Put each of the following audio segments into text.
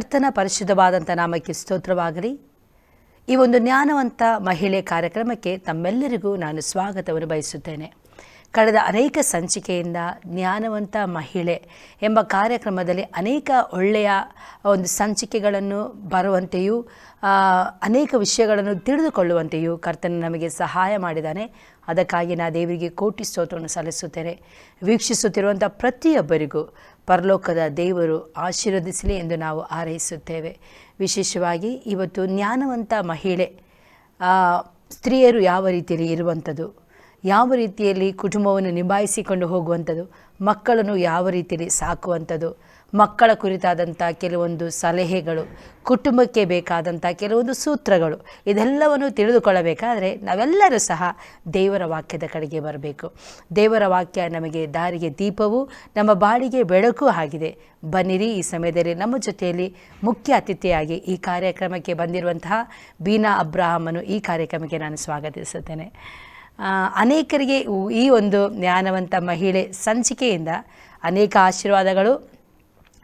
ಕರ್ತನ ಪರಿಶುದ್ಧವಾದಂಥ ನಾಮಕ್ಕೆ ಸ್ತೋತ್ರವಾಗಲಿ. ಈ ಒಂದು ಜ್ಞಾನವಂತ ಮಹಿಳೆ ಕಾರ್ಯಕ್ರಮಕ್ಕೆ ತಮ್ಮೆಲ್ಲರಿಗೂ ನಾನು ಸ್ವಾಗತವನ್ನು ಬಯಸುತ್ತೇನೆ. ಕಳೆದ ಅನೇಕ ಸಂಚಿಕೆಯಿಂದ ಜ್ಞಾನವಂತ ಮಹಿಳೆ ಎಂಬ ಕಾರ್ಯಕ್ರಮದಲ್ಲಿ ಅನೇಕ ಒಳ್ಳೆಯ ಒಂದು ಸಂಚಿಕೆಗಳನ್ನು ಬರುವಂತೆಯೂ ಅನೇಕ ವಿಷಯಗಳನ್ನು ತಿಳಿದುಕೊಳ್ಳುವಂತೆಯೂ ಕರ್ತನ ನಮಗೆ ಸಹಾಯ ಮಾಡಿದ್ದಾನೆ. ಅದಕ್ಕಾಗಿ ನಾ ದೇವರಿಗೆ ಕೋಟಿ ಸ್ತೋತ್ರವನ್ನು ಸಲ್ಲಿಸುತ್ತೇನೆ. ವೀಕ್ಷಿಸುತ್ತಿರುವಂಥ ಪ್ರತಿಯೊಬ್ಬರಿಗೂ ಪರಲೋಕದ ದೇವರು ಆಶೀರ್ವದಿಸಲಿ ಎಂದು ನಾವು ಹಾರೈಸುತ್ತೇವೆ. ವಿಶೇಷವಾಗಿ ಇವತ್ತು ಜ್ಞಾನವಂತ ಮಹಿಳೆ ಸ್ತ್ರೀಯರು ಯಾವ ರೀತಿಯಲ್ಲಿ ಇರುವಂಥದ್ದು ಯಾವ ರೀತಿಯಲ್ಲಿ ಕುಟುಂಬವನ್ನು ನಿಭಾಯಿಸಿಕೊಂಡು ಹೋಗುವಂಥದ್ದು ಮಕ್ಕಳನ್ನು ಯಾವ ರೀತಿಯಲ್ಲಿ ಸಾಕುವಂಥದ್ದು? ಮಕ್ಕಳ ಕುರಿತಾದಂಥ ಕೆಲವೊಂದು ಸಲಹೆಗಳು, ಕುಟುಂಬಕ್ಕೆ ಬೇಕಾದಂಥ ಕೆಲವೊಂದು ಸೂತ್ರಗಳು, ಇದೆಲ್ಲವನ್ನು ತಿಳಿದುಕೊಳ್ಳಬೇಕಾದರೆ ನಾವೆಲ್ಲರೂ ಸಹ ದೇವರ ವಾಕ್ಯದ ಕಡೆಗೆ ಬರಬೇಕು. ದೇವರ ವಾಕ್ಯ ನಮಗೆ ದಾರಿಗೆ ದೀಪವು, ನಮ್ಮ ಬಾಳಿಗೆ ಬೆಳಕು ಆಗಿದೆ. ಬನ್ನಿರಿ, ಈ ಸಮಯದಲ್ಲಿ ನಮ್ಮ ಜೊತೆಯಲ್ಲಿ ಮುಖ್ಯ ಅತಿಥಿಯಾಗಿ ಈ ಕಾರ್ಯಕ್ರಮಕ್ಕೆ ಬಂದಿರುವಂತಹ ಬೀನಾ ಅಬ್ರಾಹಮನು ಈ ಕಾರ್ಯಕ್ರಮಕ್ಕೆ ನಾನು ಸ್ವಾಗತಿಸುತ್ತೇನೆ. ಅನೇಕರಿಗೆ ಈ ಒಂದು ಜ್ಞಾನವಂತ ಮಹಿಳೆ ಸಂಚಿಕೆಯಿಂದ ಅನೇಕ ಆಶೀರ್ವಾದಗಳು,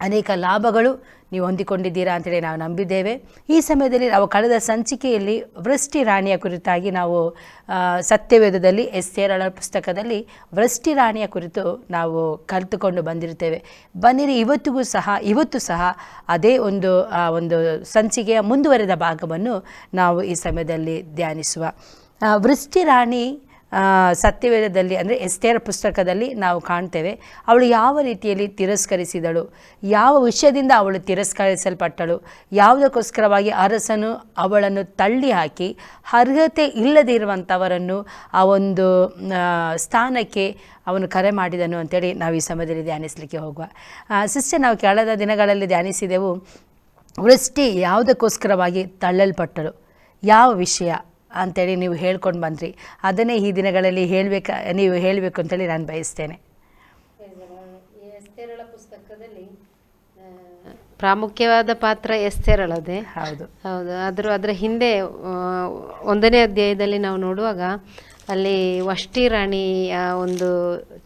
ಅನೇಕ ಲಾಭಗಳು ನೀವು ಹೊಂದಿಕೊಂಡಿದ್ದೀರಾ ಅಂತೇಳಿ ನಾವು ನಂಬಿದ್ದೇವೆ. ಈ ಸಮಯದಲ್ಲಿ ನಾವು ಕಳೆದ ಸಂಚಿಕೆಯಲ್ಲಿ ವೃಷ್ಟಿ ರಾಣಿಯ ಕುರಿತಾಗಿ ನಾವು ಸತ್ಯವೇದದಲ್ಲಿ ಸತ್ಯವೇದದಲ್ಲಿ ಎಸ್ಸೇರಳ ಪುಸ್ತಕದಲ್ಲಿ ವೃಷ್ಟಿ ರಾಣಿಯ ಕುರಿತು ನಾವು ಕಲಿತುಕೊಂಡು ಬಂದಿರ್ತೇವೆ ಬನ್ನಿರಿ, ಇವತ್ತಿಗೂ ಸಹ, ಇವತ್ತು ಸಹ ಅದೇ ಒಂದು ಒಂದು ಸಂಚಿಕೆಯ ಮುಂದುವರೆದ ಭಾಗವನ್ನು ನಾವು ಈ ಸಮಯದಲ್ಲಿ ಧ್ಯಾನಿಸುವ. ವೃಷ್ಟಿ ರಾಣಿ ಸತ್ಯವೇದದಲ್ಲಿ ಅಂದರೆ ಎಸ್ತೇರ ಪುಸ್ತಕದಲ್ಲಿ ನಾವು ಕಾಣ್ತೇವೆ. ಅವಳು ಯಾವ ರೀತಿಯಲ್ಲಿ ತಿರಸ್ಕರಿಸಿದಳು? ಯಾವ ವಿಷಯದಿಂದ ಅವಳು ತಿರಸ್ಕರಿಸಲ್ಪಟ್ಟಳು? ಯಾವುದಕ್ಕೋಸ್ಕರವಾಗಿ ಅರಸನು ಅವಳನ್ನು ತಳ್ಳಿ ಹಾಕಿ ಅರ್ಹತೆ ಇಲ್ಲದೇ ಇರುವಂಥವರನ್ನು ಆ ಒಂದು ಸ್ಥಾನಕ್ಕೆ ಅವನು ಕರೆ ಮಾಡಿದನು ಅಂತೇಳಿ ನಾವು ಈ ಸಮಯದಲ್ಲಿ ಧ್ಯಾನಿಸಲಿಕ್ಕೆ ಹೋಗುವ. ಸಿಸ್ಟರ್, ನಾವು ಕಳೆದ ದಿನಗಳಲ್ಲಿ ಧ್ಯಾನಿಸಿದೆವು, ವೃಷ್ಟಿ ಯಾವುದಕ್ಕೋಸ್ಕರವಾಗಿ ತಳ್ಳಲ್ಪಟ್ಟಳು? ಯಾವ ವಿಷಯ? ಅಂತೇಳಿ ನೀವು ಹೇಳ್ಕೊಂಡು ಬಂದ್ರಿ. ಅದನ್ನೇ ಈ ದಿನಗಳಲ್ಲಿ ಹೇಳಬೇಕ ನೀವು ಹೇಳಬೇಕು ಅಂತೇಳಿ ನಾನು ಬಯಸ್ತೇನೆ. ಎಸ್ತೇರಳ ಪುಸ್ತಕದಲ್ಲಿ ಪ್ರಾಮುಖ್ಯವಾದ ಪಾತ್ರ ಎಸ್ತೇರಳದೆ. ಹೌದು. ಹೌದು ಆದರೂ ಅದರ ಹಿಂದೆ ಒಂದನೇ ಅಧ್ಯಾಯದಲ್ಲಿ ನಾವು ನೋಡುವಾಗ ಅಲ್ಲಿ ವಷ್ಟಿ ರಾಣಿಯ ಒಂದು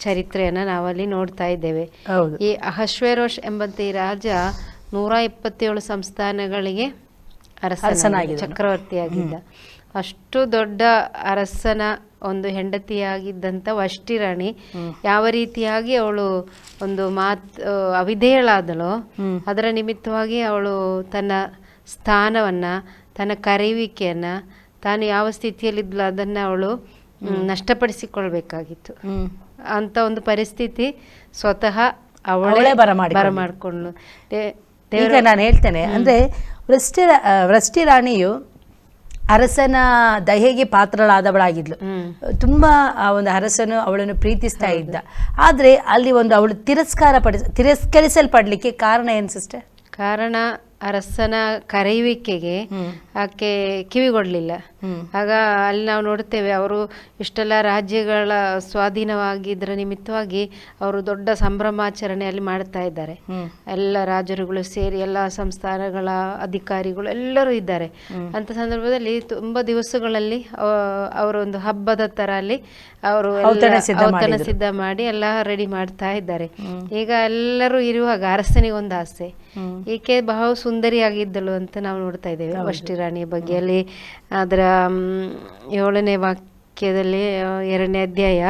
ಚರಿತ್ರೆಯನ್ನು ನಾವಲ್ಲಿ ನೋಡ್ತಾ ಇದ್ದೇವೆ. ಈ ಅಹಶ್ವೇರೋಷ್ ಎಂಬಂತೆ ಈ ರಾಜ ನೂರ ಇಪ್ಪತ್ತೇಳು ಸಂಸ್ಥಾನಗಳಿಗೆ ಅರಸನಾಗಿ ಚಕ್ರವರ್ತಿಯಾಗಿದ್ದ. ಅಷ್ಟು ದೊಡ್ಡ ಅರಸನ ಒಂದು ಹೆಂಡತಿಯಾಗಿದ್ದಂಥ ವಷ್ಟಿ ರಾಣಿ ಯಾವ ರೀತಿಯಾಗಿ ಅವಳು ಒಂದು ಮಾತ್ ಅವಿಧೇಯಳಾದಳು ಅದರ ನಿಮಿತ್ತವಾಗಿ ಅವಳು ತನ್ನ ಸ್ಥಾನವನ್ನ ತನ್ನ ಕರೆಯುವಿಕೆಯನ್ನು ತಾನು ಯಾವ ಸ್ಥಿತಿಯಲ್ಲಿದ್ದಳು ಅದನ್ನ ಅವಳು ನಷ್ಟಪಡಿಸಿಕೊಳ್ಬೇಕಾಗಿತ್ತು. ಅಂತ ಒಂದು ಪರಿಸ್ಥಿತಿ ಸ್ವತಃ ಅವಳೇ ಬರಮಾಡಿ ಬರಮಾಡಿಕೊಂಡ್ಳು. ಈಗ ನಾನು ಹೇಳ್ತೇನೆ ಅಂದರೆ ವೃಷ್ಟಿ ವೃಷ್ಟಿ ರಾಣಿಯು ಅರಸನ ದಹೆಗೆ ಪಾತ್ರಳಾದವಳಾಗಿದ್ಲು. ತುಂಬ ಆ ಒಂದು ಅರಸನು ಅವಳನ್ನು ಪ್ರೀತಿಸ್ತಾ ಇದ್ದ. ಆದರೆ ಅಲ್ಲಿ ಒಂದು ಅವಳು ತಿರಸ್ಕಾರ ಪಡಿಸ ತಿರಸ್ಕರಿಸಲ್ಪಡಲಿಕ್ಕೆ ಕಾರಣ ಏನು ಸಿಸ್ಟರ್ ಕಾರಣ ಅರಸನ ಕರೆಯುವಿಕೆಗೆ ಆಕೆ ಕಿವಿಗೊಡ್ಲಿಲ್ಲ. ಆಗ ಅಲ್ಲಿ ನಾವು ನೋಡ್ತೇವೆ ಅವರು ಇಷ್ಟೆಲ್ಲ ರಾಜ್ಯಗಳ ಸ್ವಾಧೀನವಾಗಿದ್ದರ ನಿಮಿತ್ತವಾಗಿ ಅವರು ದೊಡ್ಡ ಸಂಭ್ರಮಾಚರಣೆ ಅಲ್ಲಿ ಮಾಡ್ತಾ ಇದ್ದಾರೆ. ಎಲ್ಲ ರಾಜರುಗಳು ಸೇರಿ ಎಲ್ಲ ಸಂಸ್ಥಾನಗಳ ಅಧಿಕಾರಿಗಳು ಎಲ್ಲರೂ ಇದ್ದಾರೆ. ಅಂತ ಸಂದರ್ಭದಲ್ಲಿ ತುಂಬಾ ದಿವಸಗಳಲ್ಲಿ ಅವರೊಂದು ಅವರ ಒಂದು ಹಬ್ಬದ ತರ ಅಲ್ಲಿ ಅವರು ಔತಣ ಸಿದ್ಧ ಸಿದ್ಧ ಮಾಡಿ ಎಲ್ಲ ರೆಡಿ ಮಾಡ್ತಾ ಇದ್ದಾರೆ. ಈಗ ಎಲ್ಲರೂ ಇರುವಾಗ ಅರಸನಿಗೊಂದು ಆಸೆ. ಈಕೆ ಬಹಳ ಸುಂದರಿಯಾಗಿದ್ದಳು ಅಂತ ನಾವು ನೋಡ್ತಾ ಇದ್ದೇವೆ. ವಷ್ಟಿ ರಾಣಿಯ ಬಗ್ಗೆ. ಅಲ್ಲಿ ಅದರ ಏಳನೇ ವಾಕ್ಯದಲ್ಲಿ ಎರಡನೇ ಅಧ್ಯಾಯ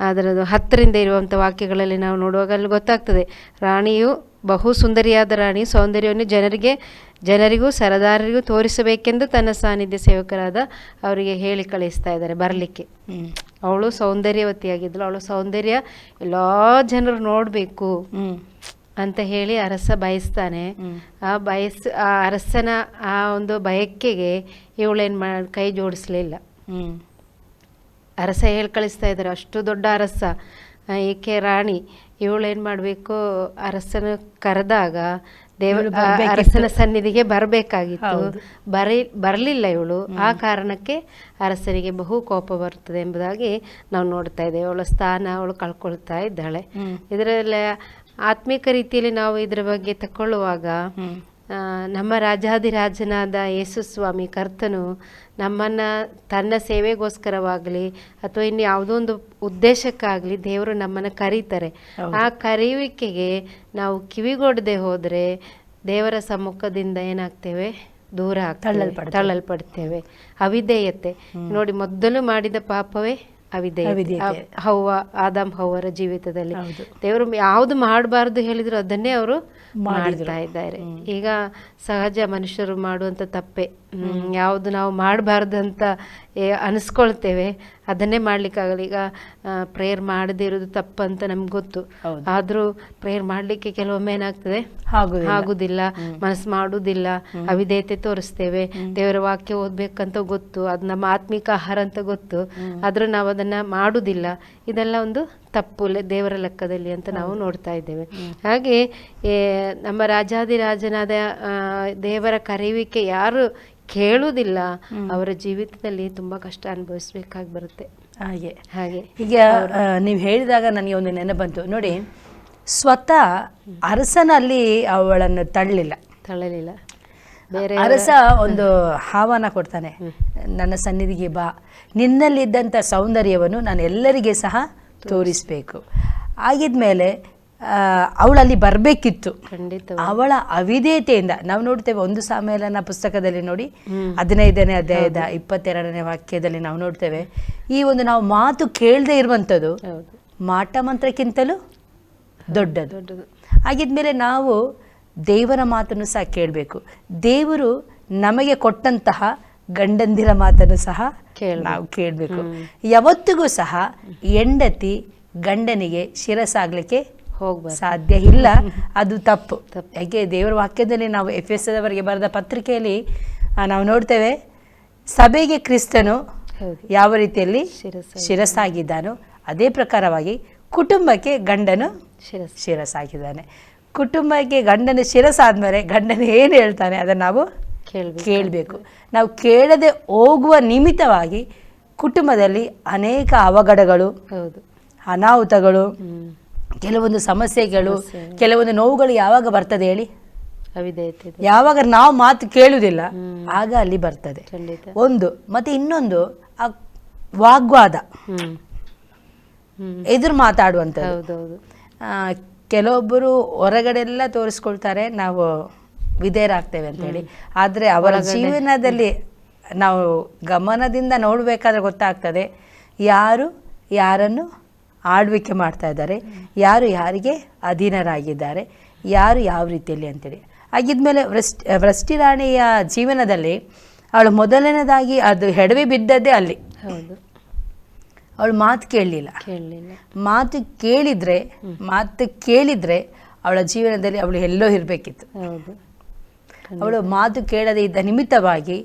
ಅದರದ್ದು ಹತ್ತರಿಂದ ಇರುವಂಥ ವಾಕ್ಯಗಳಲ್ಲಿ ನಾವು ನೋಡುವಾಗ ಅಲ್ಲಿ ಗೊತ್ತಾಗ್ತದೆ. ರಾಣಿಯು ಬಹು ಸುಂದರಿಯಾದ ರಾಣಿ ಸೌಂದರ್ಯವನ್ನು ಜನರಿಗೆ ಜನರಿಗೂ ಸರದಾರರಿಗೂ ತೋರಿಸಬೇಕೆಂದು ತನ್ನ ಸಾನ್ನಿಧ್ಯ ಸೇವಕರಾದ ಅವರಿಗೆ ಹೇಳಿ ಕಳಿಸ್ತಾ ಇದ್ದಾರೆ ಬರಲಿಕ್ಕೆ. ಅವಳು ಸೌಂದರ್ಯವತಿಯಾಗಿದ್ದಳು. ಅವಳು ಸೌಂದರ್ಯ ಎಲ್ಲ ಜನರು ನೋಡಬೇಕು. ಹ್ಮ್. ಅಂತ ಹೇಳಿ ಅರಸ ಬಯಸ್ತಾನೆ. ಆ ಬಯಸ್ ಆ ಅರಸನ ಆ ಒಂದು ಬಯಕೆಗೆ ಇವಳೇನು ಮಾ ಕೈ ಜೋಡಿಸ್ಲಿಲ್ಲ. ಹ್ಮ್. ಅರಸ ಹೇಳಿ ಕಳಿಸ್ತಾ ಇದ್ದಾರೆ ಅಷ್ಟು ದೊಡ್ಡ ಅರಸ ಏಕೆ ಈಕೆ ರಾಣಿ ಇವಳೇನು ಮಾಡಬೇಕು? ಅರಸನ ಕರೆದಾಗ ದೇವ. ಅರಸನ ಸನ್ನಿಧಿಗೆ ಬರಬೇಕಾಗಿತ್ತು. ಬರ ಬರೀ ಬರಲಿಲ್ಲ ಇವಳು. ಆ ಕಾರಣಕ್ಕೆ ಅರಸನಿಗೆ ಬಹು ಕೋಪ ಬರ್ತದೆ ಎಂಬುದಾಗಿ ನಾವು ನೋಡ್ತಾ ಇದ್ದೇವೆ. ಅವಳ ಸ್ಥಾನ ಅವಳು ಕಳ್ಕೊಳ್ತಾ ಇದ್ದಾಳೆ. ಇದರಲ್ಲಿ ಆತ್ಮಿಕ ರೀತಿಯಲ್ಲಿ ನಾವು ಇದರ ಬಗ್ಗೆ ತಕೊಳ್ಳುವಾಗ ನಮ್ಮ ರಾಜಾದಿರಾಜನಾದ ಯೇಸು ಸ್ವಾಮಿ ಕರ್ತನು ನಮ್ಮನ್ನ ತನ್ನ ಸೇವೆಗೋಸ್ಕರವಾಗಲಿ ಅಥವಾ ಇನ್ನು ಯಾವುದೋ ಒಂದು ಉದ್ದೇಶಕ್ಕಾಗಲಿ ದೇವರು ನಮ್ಮನ್ನು ಕರೀತಾರೆ. ಆ ಕರೆಯುವಿಕೆಗೆ ನಾವು ಕಿವಿಗೊಡದೆ ಹೋದರೆ ದೇವರ ಸಮ್ಮುಖದಿಂದ ಏನಾಗ್ತೇವೆ? ದೂರ ತಳ್ಳಲ್ಪಡ್ತೇವೆ. ತಳ್ಳಲ್ಪಡ್ತೇವೆ. ಅವಿಧೇಯತೆ. ನೋಡಿ ಮೊದಲು ಮಾಡಿದ ಪಾಪವೇ? ಅವಿಧೇಯತೆ ಹೌವ ಹವ್ವ ಆದಾಮ್ ಹವ್ವರ ಜೀವಿತದಲ್ಲಿ. ದೇವರು ಯಾವುದು ಮಾಡಬಾರ್ದು ಹೇಳಿದ್ರು ಅದನ್ನೇ ಅವರು ಮಾಡ್ತಾ ಇದ್ದಾರೆ. ಈಗ ಸಹಜ ಮನುಷ್ಯರು ಮಾಡುವಂತ ತಪ್ಪೆ ಯಾವುದು ನಾವು ಮಾಡಬಾರ್ದು ಅಂತ ಏ- ಅನಿಸ್ಕೊಳ್ತೇವೆ. ಅದನ್ನೇ ಮಾಡಲಿಕ್ಕಾಗಲ್ಲ. ಈಗ ಪ್ರೇಯರ್ ಮಾಡದೇ ಇರೋದು ತಪ್ಪಂತ ನಮ್ಗೆ ಗೊತ್ತು. ಆದರೂ ಪ್ರೇಯರ್ ಮಾಡ್ಲಿಕ್ಕೆ ಕೆಲವೊಮ್ಮೆ ಏನಾಗ್ತದೆ? ಆಗುದಿಲ್ಲ. ಆಗುದಿಲ್ಲ. ಮನಸ್ಸು ಮಾಡುವುದಿಲ್ಲ ಅವಿದೇತೆ ತೋರಿಸ್ತೇವೆ. ದೇವರ ವಾಕ್ಯ ಓದಬೇಕಂತ ಗೊತ್ತು. ಅದು ನಮ್ಮ ಆತ್ಮಿಕ ಆಹಾರ ಅಂತ ಗೊತ್ತು. ಆದರೂ ನಾವು ಅದನ್ನು ಮಾಡುವುದಿಲ್ಲ ಇದೆಲ್ಲ ಒಂದು ತಪ್ಪು ದೇವರ ಲೆಕ್ಕದಲ್ಲಿ ಅಂತ ನಾವು ನೋಡ್ತಾ ಇದ್ದೇವೆ. ಹಾಗೆ ನಮ್ಮ ರಾಜಾದಿರಾಜನಾದ ದೇವರ ಕರೆಯುವಿಕೆ ಯಾರು ಕೇಳುವುದಿಲ್ಲ ಅವರ ಜೀವಿತದಲ್ಲಿ ತುಂಬಾ ಕಷ್ಟ ಅನುಭವಿಸ್ಬೇಕಾಗಿ ಬರುತ್ತೆ. ಹಾಗೆ. ಹಾಗೆ. ಈಗ ನೀವು ಹೇಳಿದಾಗ ನನಗೆ ಒಂದು ನೆನಪು ಬಂತು. ನೋಡಿ ಸ್ವತಃ ಅರಸನಲ್ಲಿ ಅವಳನ್ನು ತಳ್ಳಲಿಲ್ಲ. ತಳ್ಳಲಿಲ್ಲ. ಅರಸ ಒಂದು ಆಹ್ವಾನ ಕೊಡ್ತಾನೆ. ನನ್ನ ಸನ್ನಿಧಿಗೆ ಬಾ. ನಿನ್ನಲ್ಲಿದ್ದಂಥ ಸೌಂದರ್ಯವನ್ನು ನಾನು ಎಲ್ಲರಿಗೆ ಸಹ ತೋರಿಸಬೇಕು. ಆಗಿದ್ಮೇಲೆ ಅವಳಲ್ಲಿ ಬರಬೇಕಿತ್ತು. ಅವಳ ಅವಿಧೇಯತೆಯಿಂದ ನಾವು ನೋಡ್ತೇವೆ ಒಂದು ಸಾಮೇಲನ ಪುಸ್ತಕದಲ್ಲಿ ನೋಡಿ ಹದಿನೈದನೇ ಅಧ್ಯಾಯದ ಇಪ್ಪತ್ತೆರಡನೇ ವಾಕ್ಯದಲ್ಲಿ ನಾವು ನೋಡ್ತೇವೆ ಈ ಒಂದು ನಾವು ಮಾತು ಕೇಳದೆ ಇರುವಂಥದ್ದು ಮಾಟ ಮಂತ್ರಕ್ಕಿಂತಲೂ ದೊಡ್ಡದು. ದೊಡ್ಡದು. ಹಾಗಿದ್ಮೇಲೆ ನಾವು ದೇವರ ಮಾತನ್ನು ಸಹ ಕೇಳಬೇಕು. ದೇವರು ನಮಗೆ ಕೊಟ್ಟಂತಹ ಗಂಡಂದಿರ ಮಾತನ್ನು ಸಹ. ನಾವು ಕೇಳಬೇಕು. ಯಾವತ್ತಿಗೂ ಸಹ ಹೆಂಡತಿ ಗಂಡನಿಗೆ ಶಿರಸಾಗ್ಲಿಕ್ಕೆ ಹೋಗ್ಬಾರ್ದು. ಸಾಧ್ಯ ಇಲ್ಲ. ಅದು ತಪ್ಪು. ತಪ್ಪು. ಯಾಕೆ ದೇವರ ವಾಕ್ಯದಲ್ಲಿ ನಾವು ಎಫ್ ಎಸ್ ಅವರಿಗೆ ಬರೆದ ಪತ್ರಿಕೆಯಲ್ಲಿ ನಾವು ನೋಡ್ತೇವೆ ಸಭೆಗೆ ಕ್ರಿಸ್ತನು ಯಾವ ರೀತಿಯಲ್ಲಿ ಶಿರಸಾಗಿದ್ದಾನೋ. ಶಿರಸ್ಸಾಗಿದ್ದಾನೋ ಅದೇ ಪ್ರಕಾರವಾಗಿ ಕುಟುಂಬಕ್ಕೆ ಗಂಡನು ಶಿರಸ್ ಶಿರಸ್ಸಾಗಿದ್ದಾನೆ ಕುಟುಂಬಕ್ಕೆ ಗಂಡನ ಶಿರಸಾದ್ಮೇಲೆ ಗಂಡನ ಏನು ಹೇಳ್ತಾನೆ ಅದನ್ನು ನಾವು ಕೇಳ್ಬೇಕು. ಕೇಳಬೇಕು. ನಾವು ಕೇಳದೆ ಹೋಗುವ ನಿಮಿತ್ತವಾಗಿ ಕುಟುಂಬದಲ್ಲಿ ಅನೇಕ ಅವಘಡಗಳು ಹೌದು. ಅನಾಹುತಗಳು ಕೆಲವೊಂದು ಸಮಸ್ಯೆಗಳು ಸಮಸ್ಯೆ. ಕೆಲವೊಂದು ನೋವುಗಳು ಯಾವಾಗ ಬರ್ತದೆ ಹೇಳಿ? ಯಾವಾಗ ನಾವು ಮಾತು ಕೇಳುವುದಿಲ್ಲ ಆಗ ಅಲ್ಲಿ ಬರ್ತದೆ. ಒಂದು ಮತ್ತೆ ಇನ್ನೊಂದು ಆ ವಾಗ್ವಾದ. ಎದುರು ಮಾತಾಡುವಂಥದ್ದು. ಆ, ಕೆಲವೊಬ್ಬರು ಹೊರಗಡೆಲ್ಲ ತೋರಿಸ್ಕೊಳ್ತಾರೆ ನಾವು ವಿಧೇಯರಾಗ್ತೇವೆ ಅಂತೇಳಿ ಆದರೆ ಅವರ ಜೀವನದಲ್ಲಿ ನಾವು ಗಮನದಿಂದ ನೋಡಬೇಕಾದ್ರೆ ಗೊತ್ತಾಗ್ತದೆ ಯಾರು ಯಾರನ್ನು ಆಳ್ವಿಕೆ ಮಾಡ್ತಾ ಇದ್ದಾರೆ ಯಾರು ಯಾರಿಗೆ ಅಧೀನರಾಗಿದ್ದಾರೆ ಯಾರು ಯಾವ ರೀತಿಯಲ್ಲಿ ಅಂತೇಳಿ. ಆಗಿದ್ಮೇಲೆ ವೃಷ್ಟಿ ವೃಷ್ಟಿ ರಾಣಿಯ ಜೀವನದಲ್ಲಿ ಅವಳು ಮೊದಲನೇದಾಗಿ ಅದು ಹೆಡವಿ ಬಿದ್ದದ್ದೇ ಅಲ್ಲಿ. ಹೌದು. ಅವಳು ಮಾತು ಕೇಳಲಿಲ್ಲ. ಕೇಳಲಿಲ್ಲ. ಮಾತು ಕೇಳಿದ್ರೆ ಮಾತು ಕೇಳಿದ್ರೆ ಅವಳ ಜೀವನದಲ್ಲಿ ಅವಳು ಎಲ್ಲೋ ಇರಬೇಕಿತ್ತು. ಅವಳು ಮಾತು ಕೇಳದೆ ಇದ್ದ ನಿಮಿತ್ತವಾಗಿ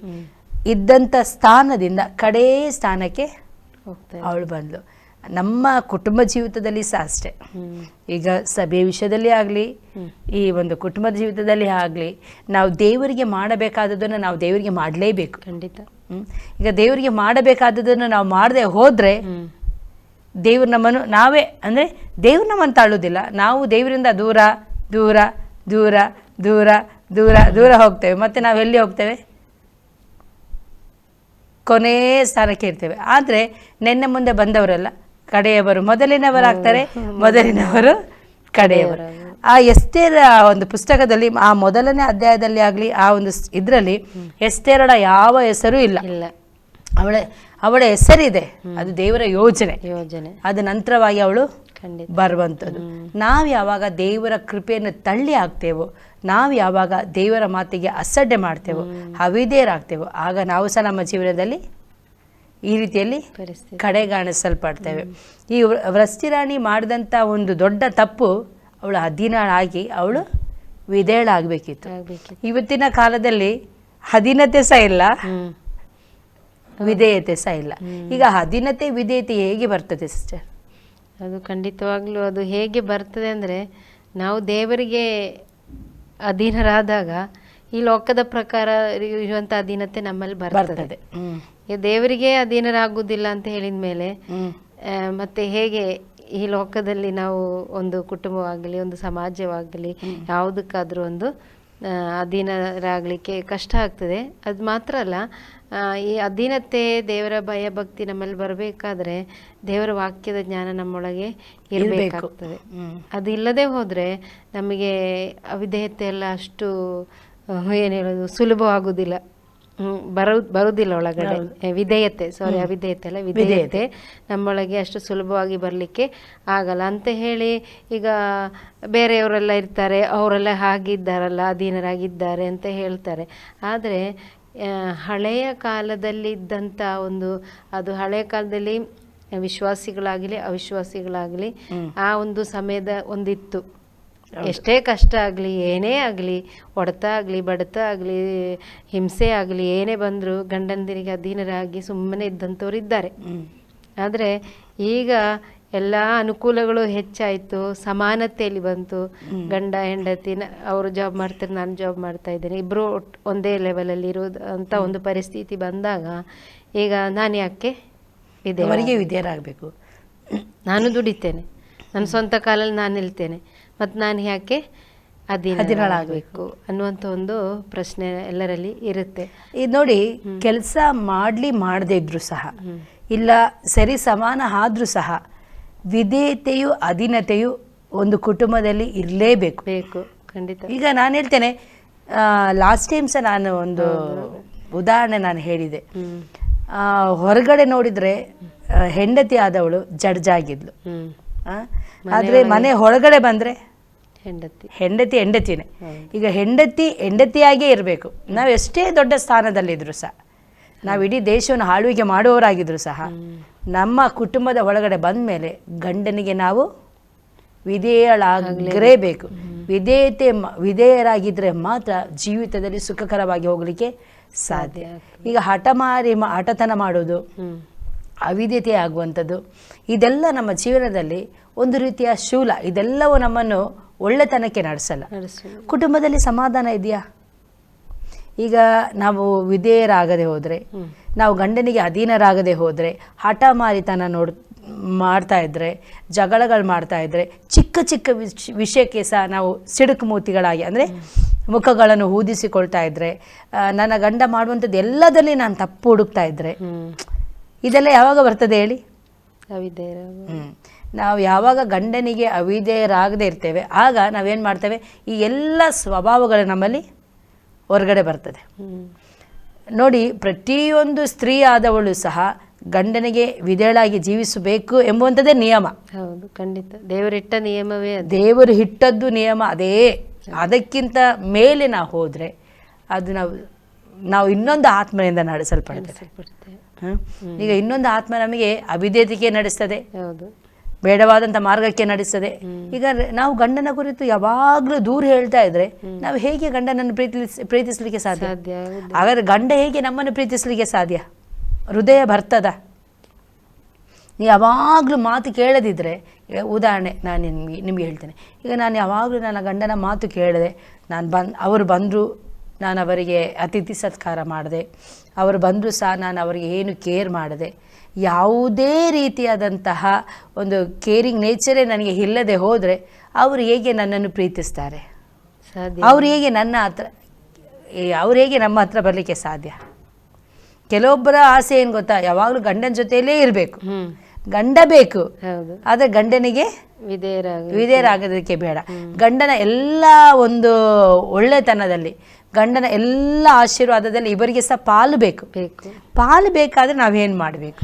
ಇದ್ದಂಥ ಸ್ಥಾನದಿಂದ ಕಡೇ ಸ್ಥಾನಕ್ಕೆ. ಅವಳು ಬಂದಳು ನಮ್ಮ ಕುಟುಂಬ ಜೀವಿತದಲ್ಲಿ ಸಹ ಅಷ್ಟೆ. ಈಗ ಸಭೆ ವಿಷಯದಲ್ಲಿ ಆಗಲಿ ಈ ಒಂದು ಕುಟುಂಬದ ಜೀವಿತದಲ್ಲಿ ಆಗಲಿ ನಾವು ದೇವರಿಗೆ ಮಾಡಬೇಕಾದದನ್ನು ನಾವು ದೇವರಿಗೆ ಮಾಡಲೇಬೇಕು. ಖಂಡಿತ? ಈಗ ದೇವರಿಗೆ ಮಾಡಬೇಕಾದದನ್ನು ನಾವು ಮಾಡದೆ ಹೋದರೆ ದೇವ್ರ ನಮ್ಮನ್ನು ನಾವೇ ಅಂದರೆ ದೇವ್ರ ನಮ್ಮನ್ನು ತಾಳುವುದಿಲ್ಲ. ನಾವು ದೇವರಿಂದ ದೂರ ದೂರ ದೂರ ದೂರ ದೂರ ದೂರ ಹೋಗ್ತೇವೆ. ಮತ್ತೆ ನಾವು ಎಲ್ಲಿ ಹೋಗ್ತೇವೆ? ಕೊನೆಯ ಸ್ಥಾನಕ್ಕೆ ಇರ್ತೇವೆ. ಆದರೆ ನಿನ್ನೆ ಮುಂದೆ ಬಂದವರಲ್ಲ ಕಡೆಯವರು. ಮೊದಲಿನವರಾಗ್ತಾರೆ ಮೊದಲಿನವರು ಕಡೆಯವರು. ಆ ಎಸ್ತೇರ ಒಂದು ಪುಸ್ತಕದಲ್ಲಿ ಆ ಮೊದಲನೇ ಅಧ್ಯಾಯದಲ್ಲಿ ಆಗಲಿ ಆ ಒಂದು ಇದರಲ್ಲಿ ಎಸ್ತೇರಳ ಯಾವ ಹೆಸರು ಇಲ್ಲ. ಇಲ್ಲ. ಅವಳ ಅವಳ ಹೆಸರಿದೆ. ಅದು ದೇವರ ಯೋಜನೆ. ಯೋಜನೆ. ಅದ ನಂತರವಾಗಿ ಅವಳು ಬರುವಂಥದ್ದು. ನಾವು ಯಾವಾಗ ದೇವರ ಕೃಪೆಯನ್ನು ತಳ್ಳಿ ಹಾಕ್ತೇವೋ ನಾವು ಯಾವಾಗ ದೇವರ ಮಾತಿಗೆ ಅಸಡ್ಡೆ ಮಾಡ್ತೇವೋ ಅವಿದೇರಾಗ್ತೇವೋ ಆಗ ನಾವು ಸಹ ನಮ್ಮ ಜೀವನದಲ್ಲಿ ಈ ರೀತಿಯಲ್ಲಿ ಕಡೆಗಾಣಿಸಲ್ಪಡ್ತೇವೆ. ಈ ವೃ- ವೃಷ್ಟಿರಾಣಿ ಮಾಡಿದಂಥ ಒಂದು ದೊಡ್ಡ ತಪ್ಪು ಅವಳು ಅಧೀನಳಾಗಿ ಅವಳು ವಿಧೇಯಳಾಗಬೇಕಿತ್ತು. ಆಗ್ಬೇಕಿತ್ತು. ಇವತ್ತಿನ ಕಾಲದಲ್ಲಿ ಅಧೀನತೆ ಸಹ ಇಲ್ಲ ವಿಧೇಯತೆ ಸಹ ಇಲ್ಲ. ಈಗ ಅಧೀನತೆ ವಿಧೇಯತೆ ಹೇಗೆ ಬರ್ತದೆ ಸಿಸ್ಟರ್ ಅದು ಖಂಡಿತವಾಗ್ಲೂ ಅದು ಹೇಗೆ ಬರ್ತದೆ ಅಂದರೆ ನಾವು ದೇವರಿಗೆ ಅಧೀನರಾದಾಗ ಈ ಲೋಕದ ಪ್ರಕಾರ ಇರುವಂಥ ಅಧೀನತೆ ನಮ್ಮಲ್ಲಿ ಬರ್ತದೆ. ದೇವರಿಗೆ ಅಧೀನರಾಗುವುದಿಲ್ಲ ಅಂತ ಹೇಳಿದ ಮೇಲೆ ಮತ್ತೆ ಹೇಗೆ ಈ ಲೋಕದಲ್ಲಿ ನಾವು ಒಂದು ಕುಟುಂಬವಾಗಲಿ ಒಂದು ಸಮಾಜವಾಗಲಿ ಯಾವುದಕ್ಕಾದ್ರೂ ಒಂದು ಅಧೀನರಾಗಲಿಕ್ಕೆ ಕಷ್ಟ ಆಗ್ತದೆ. ಅದು ಮಾತ್ರ ಅಲ್ಲ ಈ ಅಧೀನತೆ ದೇವರ ಭಯ ಭಕ್ತಿ ನಮ್ಮಲ್ಲಿ ಬರಬೇಕಾದ್ರೆ ದೇವರ ವಾಕ್ಯದ ಜ್ಞಾನ ನಮ್ಮೊಳಗೆ ಇರಬೇಕಾಗ್ತದೆ. ಅದು ಇಲ್ಲದೆ ಹೋದರೆ ನಮಗೆ ಅವಿಧೇಯತೆ ಎಲ್ಲ ಅಷ್ಟು ಏನು ಹೇಳೋದು ಸುಲಭವಾಗುವುದಿಲ್ಲ ಬರೋ ಬರುವುದಿಲ್ಲ ಒಳಗಡೆ. ವಿಧೇಯತೆ ಸಾರಿ ಅವಿಧೇಯತೆ ಅಲ್ಲ ವಿಧೇಯತೆ. ನಮ್ಮೊಳಗೆ ಅಷ್ಟು ಸುಲಭವಾಗಿ ಬರಲಿಕ್ಕೆ ಆಗಲ್ಲ. ಅಂತ ಹೇಳಿ ಈಗ ಬೇರೆಯವರೆಲ್ಲ ಇರ್ತಾರೆ ಅವರೆಲ್ಲ ಹಾಗಿದ್ದಾರಲ್ಲ ಅಧೀನರಾಗಿದ್ದಾರೆ ಅಂತ ಹೇಳ್ತಾರೆ. ಆದರೆ ಹಳೆಯ ಕಾಲದಲ್ಲಿ ಇದ್ದಂಥ ಒಂದು ಅದು ಹಳೆಯ ಕಾಲದಲ್ಲಿ ವಿಶ್ವಾಸಿಗಳಾಗಲಿ ಅವಿಶ್ವಾಸಿಗಳಾಗಲಿ ಆ ಒಂದು ಸಮಯದ ಒಂದಿತ್ತು. ಎಷ್ಟೇ ಕಷ್ಟ ಆಗಲಿ ಏನೇ ಆಗಲಿ ಹೊಡೆತ ಆಗಲಿ ಬಡತ ಆಗಲಿ ಹಿಂಸೆ ಆಗಲಿ ಏನೇ ಬಂದರೂ ಗಂಡಂದಿರಿಗೆ ಅಧೀನರಾಗಿ ಸುಮ್ಮನೆ ಇದ್ದಂಥವ್ರು ಇದ್ದಾರೆ. ಆದರೆ ಈಗ ಎಲ್ಲ ಅನುಕೂಲಗಳು ಹೆಚ್ಚಾಯಿತು ಸಮಾನತೆಯಲ್ಲಿ ಬಂತು. ಗಂಡ ಹೆಂಡತಿ ಅವರು ಜಾಬ್ ಮಾಡ್ತಾರೆ ನಾನು ಜಾಬ್ ಮಾಡ್ತಾ ಇದ್ದೇನೆ. ಇಬ್ಬರು ಒಂದೇ ಲೆವೆಲಲ್ಲಿ ಇರೋದು ಅಂತ ಒಂದು ಪರಿಸ್ಥಿತಿ ಬಂದಾಗ ಈಗ ನಾನು ಯಾಕೆ ಇದೆ ಅವರಿಗೆ ವಿಧೇಯರಾಗಬೇಕು. ನಾನು ದುಡಿತೇನೆ. ನನ್ನ ಸ್ವಂತ ಕಾಲಲ್ಲಿ ನಾನು ನಿಲ್ತೇನೆ. ಮತ್ತು ನಾನು ಯಾಕೆ ಅಧೀನಳಾಗ್ಬೇಕು. ಅನ್ನುವಂಥ ಒಂದು ಪ್ರಶ್ನೆ ಎಲ್ಲರಲ್ಲಿ ಇರುತ್ತೆ. ಇದು ನೋಡಿ ಕೆಲಸ ಮಾಡಲಿ ಮಾಡದೇ ಇದ್ರು ಸಹ ಇಲ್ಲ ಸರಿ ಸಮಾನ ಆದ್ರೂ ಸಹ ವಿಧೇಯತೆಯು ಅಧೀನತೆಯು ಒಂದು ಕುಟುಂಬದಲ್ಲಿ ಇರಲೇಬೇಕು. ಬೇಕು ಖಂಡಿತ. ಈಗ ನಾನು ಹೇಳ್ತೇನೆ ಲಾಸ್ಟ್ ಟೈಮ್ ಸಹ ನಾನು ಒಂದು ಉದಾಹರಣೆ ನಾನು ಹೇಳಿದೆ. ಹೊರಗಡೆ ನೋಡಿದರೆ ಹೆಂಡತಿ ಆದವಳು ಜಡ್ಜ್ ಆಗಿದ್ಲು? ಆದ್ರೆ ಮನೆ ಹೊರಗಡೆ ಬಂದ್ರೆ ಹೆಂಡತಿ. ಹೆಂಡತಿ ಹೆಂಡತಿನೇ. ಈಗ ಹೆಂಡತಿ ಹೆಂಡತಿಯಾಗೇ ಇರಬೇಕು. ನಾವು ಎಷ್ಟೇ ದೊಡ್ಡ ಸ್ಥಾನದಲ್ಲಿದ್ರು ಸಹ ನಾವು ಇಡೀ ದೇಶವನ್ನು ಆಳ್ವಿಕೆ ಮಾಡುವವರಾಗಿದ್ರು ಸಹ ನಮ್ಮ ಕುಟುಂಬದ ಒಳಗಡೆ ಬಂದ ಮೇಲೆ ಗಂಡನಿಗೆ ನಾವು ವಿಧೇಯಳಾಗಲೇಬೇಕು ವಿಧೇಯತೆ ವಿಧೇಯರಾಗಿದ್ರೆ ಮಾತ್ರ ಜೀವಿತದಲ್ಲಿ ಸುಖಕರವಾಗಿ ಹೋಗಲಿಕ್ಕೆ ಸಾಧ್ಯ ಈಗ ಹಠಮಾರಿ ಮ- ಹಠತನ ಮಾಡೋದು ಅವಿದ್ಯತೆ ಆಗುವಂಥದ್ದು. ಇದೆಲ್ಲ ನಮ್ಮ ಜೀವನದಲ್ಲಿ ಒಂದು ರೀತಿಯ ಶೂಲ. ಇದೆಲ್ಲವೂ ನಮ್ಮನ್ನು ಒಳ್ಳೆತನಕ್ಕೆ ನಡೆಸಲ್ಲ. ನಡೆಸು ಕುಟುಂಬದಲ್ಲಿ ಸಮಾಧಾನ ಇದೆಯಾ? ಈಗ ನಾವು ವಿಧೇಯರಾಗದೆ ಹೋದರೆ ನಾವು ಗಂಡನಿಗೆ ಅಧೀನರಾಗದೆ ಹೋದರೆ ಹಠಮಾರಿತನ ನೋಡ್ ಮಾಡ್ತಾ ಇದ್ರೆ ಜಗಳಗಳು ಮಾಡ್ತಾ ಇದ್ರೆ ಚಿಕ್ಕ ಚಿಕ್ಕ ವಿಷ್ ವಿಷಯಕ್ಕೆ ಸಹ ನಾವು ಸಿಡುಕು ಮೂತಿಗಳಾಗಿ ಅಂದರೆ ಮುಖಗಳನ್ನು ಊದಿಸಿಕೊಳ್ತಾ ಇದ್ರೆ ನನ್ನ ಗಂಡ ಮಾಡುವಂಥದ್ದು ಎಲ್ಲದಲ್ಲಿ ನಾನು ತಪ್ಪು ಹುಡುಕ್ತಾ ಇದ್ದರೆ ಹ್ಮ್. ಇದೆಲ್ಲ ಯಾವಾಗ ಬರ್ತದೆ ಹೇಳಿ? ಹ್ಮ್. ನಾವು ಯಾವಾಗ ಗಂಡನಿಗೆ ಅವಿಧೇಯರಾಗದೇ ಇರ್ತೇವೆ ಆಗ ನಾವೇನು ಮಾಡ್ತೇವೆ? ಈ ಎಲ್ಲ ಸ್ವಭಾವಗಳು ನಮ್ಮಲ್ಲಿ ಹೊರಗಡೆ ಬರ್ತದೆ. ನೋಡಿ ಪ್ರತಿಯೊಂದು ಸ್ತ್ರೀ ಆದವಳು ಸಹ ಗಂಡನಿಗೆ ವಿಧೇಳಾಗಿ ಜೀವಿಸಬೇಕು ಎಂಬುವಂಥದ್ದೇ ನಿಯಮ. ಹೌದು ಖಂಡಿತ. ದೇವರಿಟ್ಟ ನಿಯಮವೇ ದೇವರು ಹಿಟ್ಟದ್ದು ನಿಯಮ ಅದೇ. ಅದಕ್ಕಿಂತ ಮೇಲೆ ನಾವು ಹೋದರೆ ಅದು ನಾವು ನಾವು ಇನ್ನೊಂದು ಆತ್ಮನಿಂದ ನಡೆಸಲ್ಪಡ್ತೇವೆ? ಈಗ ಇನ್ನೊಂದು ಆತ್ಮ ನಮಗೆ ಅಭಿದೇತಿಕೆ ನಡೆಸ್ತದೆ. ಬೇಡವಾದಂಥ ಮಾರ್ಗಕ್ಕೆ ನಡೆಸ್ತದೆ. ಈಗ ನಾವು ಗಂಡನ ಕುರಿತು ಯಾವಾಗಲೂ ದೂರ ಹೇಳ್ತಾ ಇದ್ರೆ ನಾವು ಹೇಗೆ ಗಂಡನನ್ನು ಪ್ರೀತಿಸ್ ಪ್ರೀತಿಸಲಿಕ್ಕೆ ಸಾಧ್ಯ? ಹಾಗಾದ್ರೆ ಗಂಡ ಹೇಗೆ ನಮ್ಮನ್ನು ಪ್ರೀತಿಸಲಿಕ್ಕೆ ಸಾಧ್ಯ? ಹೃದಯ ಬರ್ತದ ನೀವು ಯಾವಾಗಲೂ ಮಾತು ಕೇಳದಿದ್ರೆ ಈಗ ಉದಾಹರಣೆ ನಾನು ನಿಮಗೆ ನಿಮಗೆ ಹೇಳ್ತೇನೆ. ಈಗ ನಾನು ಯಾವಾಗಲೂ ನನ್ನ ಗಂಡನ ಮಾತು ಕೇಳದೆ ನಾನು ಬಂದು ಅವರು ಬಂದರು ನಾನು ಅವರಿಗೆ ಅತಿಥಿ ಸತ್ಕಾರ ಮಾಡಿದೆ. ಅವರು ಬಂದರೂ ಸಹ ನಾನು ಅವರಿಗೆ ಏನು ಕೇರ್ ಮಾಡಿದೆ. ಯಾವುದೇ ರೀತಿಯಾದಂತಹ ಒಂದು ಕೇರಿಂಗ್ ನೇಚರೇ ನನಗೆ ಇಲ್ಲದೆ ಹೋದರೆ ಅವರು ಹೇಗೆ ನನ್ನನ್ನು ಪ್ರೀತಿಸ್ತಾರೆ? ಅವ್ರು ಹೇಗೆ ನನ್ನ ಹತ್ರ ಅವ್ರು ಹೇಗೆ ನಮ್ಮ ಹತ್ರ ಬರಲಿಕ್ಕೆ ಸಾಧ್ಯ? ಕೆಲವೊಬ್ಬರ ಆಸೆ ಏನು ಗೊತ್ತಾ? ಯಾವಾಗಲೂ ಗಂಡನ ಜೊತೆಯಲ್ಲೇ ಇರಬೇಕು. ಗಂಡ ಬೇಕು. ಹೌದು. ಆದರೆ ಗಂಡನಿಗೆ ವಿಧೇಯರಾಗೋದಕ್ಕೆ ಬೇಡ. ಗಂಡನ ಎಲ್ಲ ಒಂದು ಒಳ್ಳೆತನದಲ್ಲಿ ಗಂಡನ ಎಲ್ಲ ಆಶೀರ್ವಾದದಲ್ಲಿ ಇವರಿಗೆ ಸಹ ಪಾಲು ಬೇಕು. ಪಾಲು ಬೇಕಾದ್ರೆ ನಾವೇನು ಮಾಡಬೇಕು?